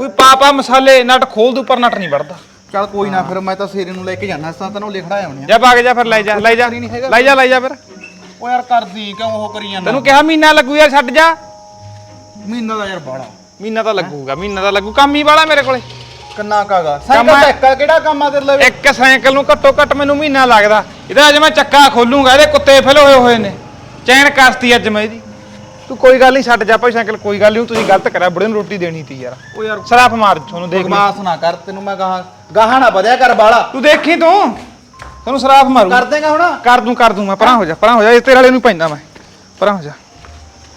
ਕੋਈ ਪਾ ਪਾ ਮਸਾਲੇ ਨਟ ਖੋਲ ਦੂ ਪਰ ਨਟ ਨਹੀਂ ਵੱਢਦਾ ਚੱਲ ਕੋਈ ਨਾ ਫਿਰ ਮੈਂ ਤਾਂ ਸੇਰੇ ਨੂੰ ਲੈ ਕੇ ਜਾਣਾ ਸਾਂ ਤੈਨੂੰ ਲਿਖੜਾ ਆਉਣੇ ਜਾ ਭਾਗ ਜਾ ਫਿਰ ਲੈ ਜਾ ਲੈ ਜਾ ਲੈ ਜਾ ਲੈ ਜਾ ਫਿਰ। ਉਹ ਯਾਰ ਕਰਦੀ ਕਿਉਂ ਉਹ ਕਰੀ ਜਾਂਦਾ? ਤੈਨੂੰ ਕਿਹਾ ਮਹੀਨਾ ਲੱਗੂ ਯਾਰ ਛੱਡ ਜਾ। ਮਹੀਨਾ ਦਾ ਯਾਰ ਬਾੜਾ ਮਹੀਨਾ ਤਾਂ ਲੱਗੂਗਾ ਮਹੀਨਾ ਤਾਂ ਲੱਗੂ। ਕੰਮ ਹੀ ਵਾਲਾ ਮੇਰੇ ਕੋਲੇ। ਕਿੰਨਾ ਕਾਗਾ ਸਾਈਕਲ। ਟੈਕਾ ਕਿਹੜਾ ਕੰਮ ਆ ਤੇਰੇ ਲਈ? ਇੱਕ ਸਾਈਕਲ ਨੂੰ ਘੱਟੋ ਘੱਟ ਮੈਨੂੰ ਮਹੀਨਾ ਲੱਗਦਾ। ਇਹਦਾ ਅੱਜ ਮੈਂ ਚੱਕਾ ਖੋਲੂੰਗਾ ਇਹਦੇ ਕੁੱਤੇ ਫਿਲ ਹੋਏ ਹੋਏ ਨੇ। ਚੈਨ ਕਸਤੀ ਅੱਜ ਮੈਂ ਇਹਦੀ। ਤੂੰ ਕੋਈ ਗੱਲ ਨਹੀਂ ਛੱਡ ਜਾ ਭਾਈ ਸਾਈਕਲ ਕੋਈ ਗੱਲ ਨਹੀਂ ਤੁਸੀਂ ਗਲਤ ਕਰਿਆ ਬੁੜੇ ਨੂੰ ਰੋਟੀ ਦੇਣੀ ਤੀ ਯਾਰ। ਉਹ ਯਾਰ ਸਰਾਫ ਮਾਰ ਤੁਹਾਨੂੰ ਦੇਖ ਲਈ। ਬਕਵਾਸ ਨਾ ਕਰ ਤੈਨੂੰ ਮੈਂ ਕਹਾ ਗਾਹਾਂ ਨਾ ਵਧਿਆ ਕਰ ਬਾਲਾ। ਤੂੰ ਦੇਖੀ ਤੂੰ? ਤੁਹਾਨੂੰ ਸਰਾਫ ਮਾਰੂ। ਕਰ ਦੇਗਾ ਹੁਣ। ਕਰ ਦੂੰ ਕਰ ਦੂੰ ਮੈਂ ਪਰਾਂ ਹੋ ਜਾ ਪਰਾਂ ਹੋ ਜਾ ਇਸ ਤੇਰੇ ਵਾਲੇ ਨੂੰ ਪੈਂਦਾ ਮੈਂ। ਪਰਾਂ ਹੋ ਜਾ।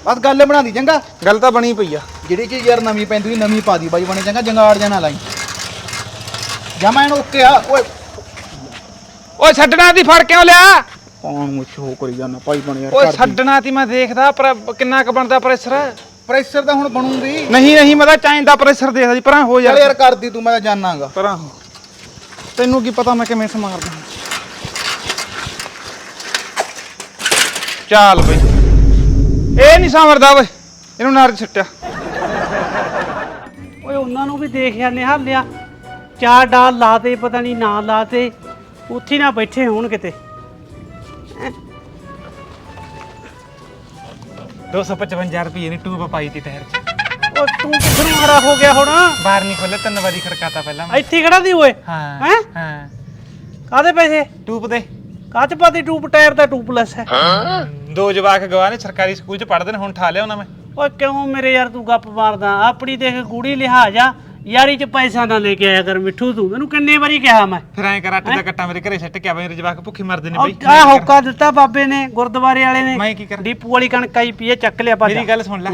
ਬਸ ਗੱਲ ਬਣਾ ਦੀ ਚੰਗਾ? ਗੱਲ ਤਾਂ ਬਣੀ ਪਈ ਆ। ਜਿਹੜੀ ਚੀਜ਼ ਯਾਰ ਨਵੀਂ ਪੈਂਦੀ ਨਵੀਂ ਪਾ ਦੀ ਬਾਈ ਬਣੇ ਚੰਗਾ ਜੰਗਾੜ ਜਾਣਾ ਲਾਈ। ਜਮਾ ਇਹਨੂੰ ਓਕੇ ਆ ਓਏ। ਓਏ ਛੱਡਣਾ ਦੀ ਫੜ ਕਿਉਂ ਲਿਆ? ਕੌਣ ਮੁੱਛ ਹੋ ਕਰੀ ਜਾਂਦਾ? ਭਾਈ ਬਣ ਯਾਰ ਓਏ। ਛੱਡਣਾ ਤੀ ਮੈਂ ਦੇਖਦਾ ਪਰ ਕਿੰਨਾ ਕੁ ਬਣਦਾ ਪ੍ਰੈਸ਼ਰ? ਪ੍ਰੈਸ਼ਰ ਤਾਂ ਹੁਣ ਬਣੂਗੀ। ਨਹੀਂ ਨਹੀਂ ਮੈਂ ਤਾਂ ਚਾਹੀਦਾ ਪ੍ਰੈਸ਼ਰ ਦੇਖਦਾ ਜੀ ਪਰਾਂ ਹੋ ਚੱਲ ਯਾਰ ਯਾਰ ਕਰਦੀ ਤੂੰ ਮੈਂ ਤਾਂ ਜਾਣਾਗਾ। ਪਰਾਂ ਹੋ। ਤੈਨੂੰ ਕੀ ਪਤਾ ਮੈਂ ਕਿਵੇਂ ਸਮਾਰਦਾ ਚੱਲ ਬਈ। ਇਹ ਨਹੀਂ ਸਮਰਦਾ ਓਏ ਇਹਨੂੰ ਨਾਰ ਛੱਟਿਆ। ਓਏ ਉਹਨਾਂ ਨੂੰ ਵੀ ਦੇਖ ਜਾਂਦੇ ਹਾਲਿਆ ਚਾਰ ਡਾਲ ਲਾਤੇ ਪਤਾ ਨਹੀਂ ਨਾ ਲਾਤੇ ਉੱਥੇ ਹੀ ਨਾ ਬੈਠੇ ਹੋਣ ਕਿਤੇ। 255 ਰੁਪਏ ਦੀ ਟੂਬ ਪਾਈ ਤੀ ਟਾਇਰ 'ਚ। ਓ ਤੂੰ ਕਿੱਧਰ ਨੂੰ ਖੜਾ ਹੋ ਗਿਆ ਹੁਣ? ਬਾਹਰ ਨਹੀਂ ਖੋਲੇ ਤਿੰਨ ਵਾਰੀ ਖੜਕਾਤਾ ਪਹਿਲਾਂ ਮੈਂ। ਇੱਥੇ ਖੜਾ ਦੀ ਓਏ? ਹਾਂ ਹੈਂ? ਹਾਂ। ਕਾਦੇ ਪੈਸੇ? ਟੂਬ ਦੇ। ਕਾਚ ਪਾਤੀ ਟੂਬ? ਟਾਇਰ ਦਾ ਟੂਬਲੈਸ ਹੈ। ਦੋ ਜਵਾਕ ਗਵਾ ਨੇ ਸਰਕਾਰੀ ਸਕੂਲ 'ਚ ਪੜ੍ਹਦੇ ਨੇ ਹੁਣ ਠਾ ਲਿਆ ਉਹਨਾਂ ਮੈਂ। ਓਏ ਕਿਉਂ ਮੇਰੇ ਯਾਰ ਤੂੰ ਗੱਪ ਮਾਰਦਾ? ਆਪਣੀ ਦੇਖ ਗੂੜੀ ਲਿਹਾਜ਼ ਆ। ਯਾਰੀ ਚ ਪੈਸਾ ਨਾ ਲੈ ਕੇ ਆਇਆ ਕਰ ਮਿੱਠੂ ਤੂੰ। ਮੈਨੂੰ ਕਿੰਨੇ ਵਾਰੀ ਕਿਹਾ ਮੈਂ। ਫਿਰ ਐਂ ਕਰ ਦਾ ਕੱਟਾ ਮੇਰੇ ਘਰੇ ਸੱਟ ਕੇ ਆ ਬਈ ਮੇਰੇ ਜਵਾਕ ਭੁੱਖੇ ਮਰਦੇ ਨੇ ਬਈ। ਆ ਹੋਕਾ ਦਿੱਤਾ ਬਾਬੇ ਨੇ ਗੁਰਦੁਆਰੇ ਵਾਲੇ ਨੇ। ਮੈਂ ਕੀ ਕਰਾਂ? ਡੀਪੂ ਵਾਲੀ ਕਣਕ ਆਈ ਪੀਏ ਚੱਕ ਲਿਆ ਭੱਜ। ਮੇਰੀ ਗੱਲ ਸੁਣ ਲੈ।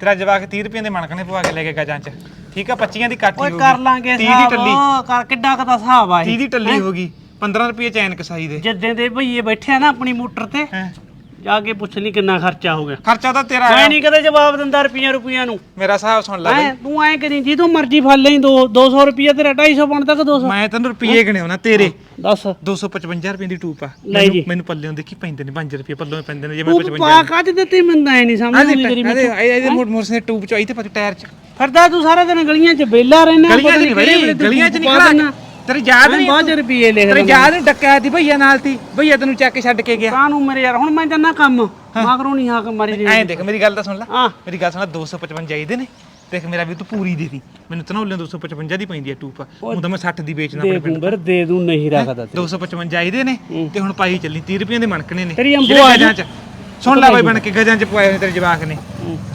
ਤੇਰਾ ਜਵਾਕ 30 ਰੁਪਏ ਦੇ ਮਣਕਣੇ ਪਵਾ ਕੇ ਲੈ ਕੇ ਗਜਾਂ 'ਚ। ਠੀਕ ਆ 25 ਦੀ ਕਾਠੀ ਹੋਊਗੀ। ਕਰ ਲਾਂਗੇ 30 ਦੀ ਹਿਸਾਬ। ਟੱਲੀ। ਕਰ ਕਿੱਡਾ ਕੁ ਦਾ ਹਿਸਾਬ ਆ 30 ਇਹ ਦੀ ਟੱਲੀ ਹੋਗੀ 15 ਰੁਪਏ ਚੈਨ ਕਸਾਈ ਦੇ। ਜਿੱਦਾਂ ਦੇ ਭਈਏ ਬੈਠੇ ਆ ਨਾ ਆਪਣੀ ਮੋਟਰ ਤੇ। ਜਾ ਕੇ ਪੁੱਛ ਲਈ ਕਿੰਨਾ ਖਰਚਾ ਹੋ ਗਿਆ। ਖਰਚਾ ਤਾਂ ਤੇਰਾ ਮੈਂ ਆਇਆ। ਨਹੀਂ ਕਦੇ ਜਵਾਬ ਦਿੰਦਾ ਰੁਪਈਆਂ ਰੁਪਈਆਂ ਨੂੰ। ਮੇਰਾ ਹਿਸਾਬ ਸੁਣ ਲੈ ਐ ਤੂੰ ਐ ਕਰੀ ਜੀ ਤੂੰ ਮਰਜ਼ੀ ਫੜ ਲਈ 2 200 ਰੁਪਈਆ ਤੇਰਾ 250 ਬਣਦਾ ਕਿ 200 ਮੈਂ ਤੈਨੂੰ ਰੁਪਏ ਗਿਣਿਓ ਨਾ ਤੇਰੇ। ਦੱਸ। 255 ਰੁਪਏ ਦੀ ਟੂਪ ਆ। ਲੈ ਜੀ। ਮੈਨੂੰ ਮੈਨੂੰ ਪੱਲਿਓਂ ਦੇਖੀ ਪੈਂਦੇ ਨੇ 5 ਰੁਪਏ ਪੱਲਿਓਂ ਪੈਂਦੇ ਨੇ ਜੇ ਮੈਂ ਤੂੰ 55 ਪਾ ਕੱਜ ਦਿੱਤੀ ਮੈਨੂੰ ਐ ਨਹੀਂ ਸਮਝ ਆਉਂਦੀ ਤੇਰੀ ਇਹਦੇ ਇਹਦੇ ਮੋੜ ਮੋੜ ਸੇ ਟੂਬ ਚ ਆਈ ਤੇ ਪਰ ਟਾਇਰ ਚ। ਫਿਰਦਾ ਤੂੰ ਸਾਰਾ ਦਿਨ ਗਲੀਆਂ 'ਚ ਵਿਹਲਾ ਰਹਿਣਾ ਗਲੀਆਂ ਚ ਨਹੀਂ ਬਈ ਗਲੀਆਂ ਚ ਨਹੀਂ ਖੜਾ ਤੇਰੀ ਯਾਦ ਨਹੀਂ ਬਾਅਦ 'ਚ ਰੁਪਈਏ ਲਿਖ ਤੇਰੀ ਯਾਦ ਨਹੀਂ ਡੱਕਿਆ ਤੀ ਭਈਆ ਨਾਲ ਤੀ ਭਈਆ ਤੈਨੂੰ ਚੱਕ ਕੇ ਛੱਡ ਕੇ ਗਿਆ। ਕਾਹਨੂੰ ਮੇਰੇ ਯਾਰ? ਹੁਣ ਮੈਂ ਜੰਨਾ ਕੰਮ। ਮਗਰੋਂ ਨਹੀਂ ਹਾਕ ਮਾਰੀ ਜੀ ਐਂ ਦੇਖ ਮੇਰੀ ਗੱਲ ਤਾਂ ਸੁਣ ਲੈ। ਹਾਂ। ਮੇਰੀ ਗੱਲ ਸੁਣ ਲੈ 255 ਚਾਹੀਦੇ ਨੇ। ਦੇਖ ਮੇਰਾ ਵੀ ਤੂੰ ਪੂਰੀ ਦੇ ਦੀ। ਮੈਨੂੰ ਤਾਂ ਉਹਲੇ 255 ਦੀ ਪੈਂਦੀ ਆ ਟੂਪ। ਹੁਣ ਤਾਂ ਮੈਂ 60 ਦੀ ਵੇਚਣਾ ਦੇ ਆਪਣੇ ਪਿੰਡ ਦੂੰ ਫਿਰ ਦੇ ਦੂੰ ਨਹੀਂ ਰੱਖਦਾ ਤੇ 255 ਚਾਹੀਦੇ ਨੇ ਤੇ ਹੁਣ ਪਾਈ ਚੱਲੀ 30 ਰੁਪਏ ਦੇ ਮਣਕਣੇ ਨੇ। ਤੇਰੀ ਅੰਬੋ ਆ ਚ। ਸੁਣ ਲੈ ਬਾਈ ਬਣ ਕੇ ਗਜਾਂ ਚ ਪਵਾਏ ਹੋਏ ਤੇਰੇ ਜਵਾਕ ਨੇ।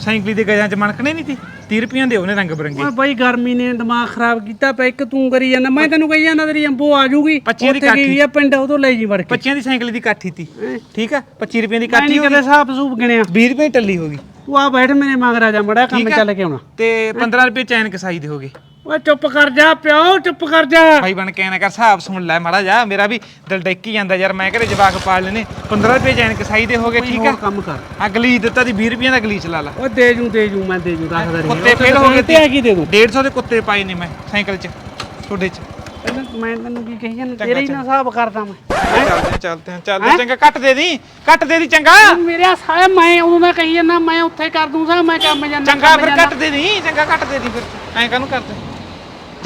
ਸਾਈਕਲੀ ਦੇ ਗਜਾਂ ਚ ਮਣਕਣੇ ਨਹੀਂ ਤੀ? 30 ਰੁਪਈਆਂ ਦੇ ਉਹਨੇ ਰੰਗ ਬਰੰਗੇ। ਓਏ ਬਾਈ ਗਰਮੀ ਨੇ ਦਿਮਾਗ ਖਰਾਬ ਕੀਤਾ ਪਿਆ ਇੱਕ ਤੂੰ ਕਰੀ ਜਾਂਦਾ। ਮੈਂ ਤੈਨੂੰ ਕਹੀ ਜਾਂਦਾ ਤੇਰੀ ਅੰਬੋ ਆ ਜੂਗੀ ਦੀ ਉੱਥੇ ਗਈ ਆ ਪਿੰਡ ਉਦੋਂ ਲੈ ਜੀ ਵੜ ਕੇ। ਬੱਚਿਆਂ ਦੀ ਸਾਈਕਲ ਦੀ ਕਾਠੀ ਤੀ। ਠੀਕ ਆ? 25 ਰੁਪਏ ਦੀ ਮੈਂ ਕਾਠੀ ਨਹੀਂ ਕਦੇ ਹਿਸਾਬ ਸੂਬ ਗਿਣਿਆ। 20 ਰੁਪਏ ਟੱਲੀ ਹੋ ਗਈ। ਤੂੰ ਆ ਬੈਠ ਮੇਰੇ ਮਗਰ ਆ ਜਾ ਮੜਾ ਕੰਮ ਠੀਕ ਆ? ਚੱਲ ਕੇ ਆਉਣਾ। ਤੇ 15 ਰੁਪਏ ਚੈਨ ਕਸਾਈ ਦੇ ਹੋ ਗਏ। ਓਏ ਚੁੱਪ ਕਰ ਜਾ ਪਿਓ ਚੁੱਪ ਕਰ ਜਾ। ਭਾਈ ਬਣ ਕੇ ਨਾ ਕਰ ਹਿਸਾਬ ਸੁਣ ਲੈ ਮਾੜਾ ਜਾ ਮੇਰਾ ਵੀ ਦਿਲ ਡੈਕੀ ਜਾਂਦਾ ਯਾਰ ਮੈਂ ਘਰੇ ਜਵਾਕ ਪਾਲ ਲੈਨੇ 15 ਰੁਪਏ ਜੈਨ ਕਸਾਈ ਦੇ ਹੋ ਗਏ ਠੀਕ ਹੋਰ ਆ? ਕੰਮ ਕਰ। ਅਗਲੀ ਦਿੱਤਾ ਦੀ 20 ਰੁਪਏ ਦਾ ਗਲੀ ਚਲਾ ਲਾ ਓ ਦੇ ਜੂ ਦੇ ਜੂ ਮੈਂ ਦੇ ਜੂ ਰੱਖਦਾ ਨਹੀਂ ਕੁੱਤੇ ਫੇਲ ਹੋ ਗਏ ਤੇ ਆ ਕੀ ਦੇ ਦੂੰ? 150 ਦੇ ਕੁੱਤੇ ਪਾਏ ਨੇ ਮੈਂ ਸਾਈਕਲ 'ਚ ਤੁਹਾਡੇ 'ਚ। ਮੈਂ ਤੈਨੂੰ ਕੀ ਕਹੀ ਜਾਂਦਾ? ਤੇਰੇ ਹੀ ਨਾ ਹਿਸਾਬ ਕਰਦਾ ਮੈਂ। ਚੱਲਦੇ ਚੱਲਦੇ ਹਾਂ, ਚੱਲਦੇ ਹਾਂ, ਚੰਗਾ ਕੱਟ ਦੇ ਦੀ ਕੱਟ ਦੇ ਦੀ ਚੰਗਾ। ਮੇਰੇ ਸਾਇਆ ਮੈਂ ਉਦੋਂ ਦਾ ਕਹੀ ਜਾਂਦਾ ਮੈਂ ਉੱਥੇ ਕਰ ਦੂੰ ਸਾ ਮੈਂ ਕੰਮ ਜਾਂਦਾ ਚੰਗਾ ਫਿਰ। ਕੱਟ ਦੇ ਦੀ ਚੰਗਾ ਕੱਟ ਦੇ ਦੀ ਫਿਰ। ਐਂ ਕਾਹਨੂੰ ਕਰਦੇ?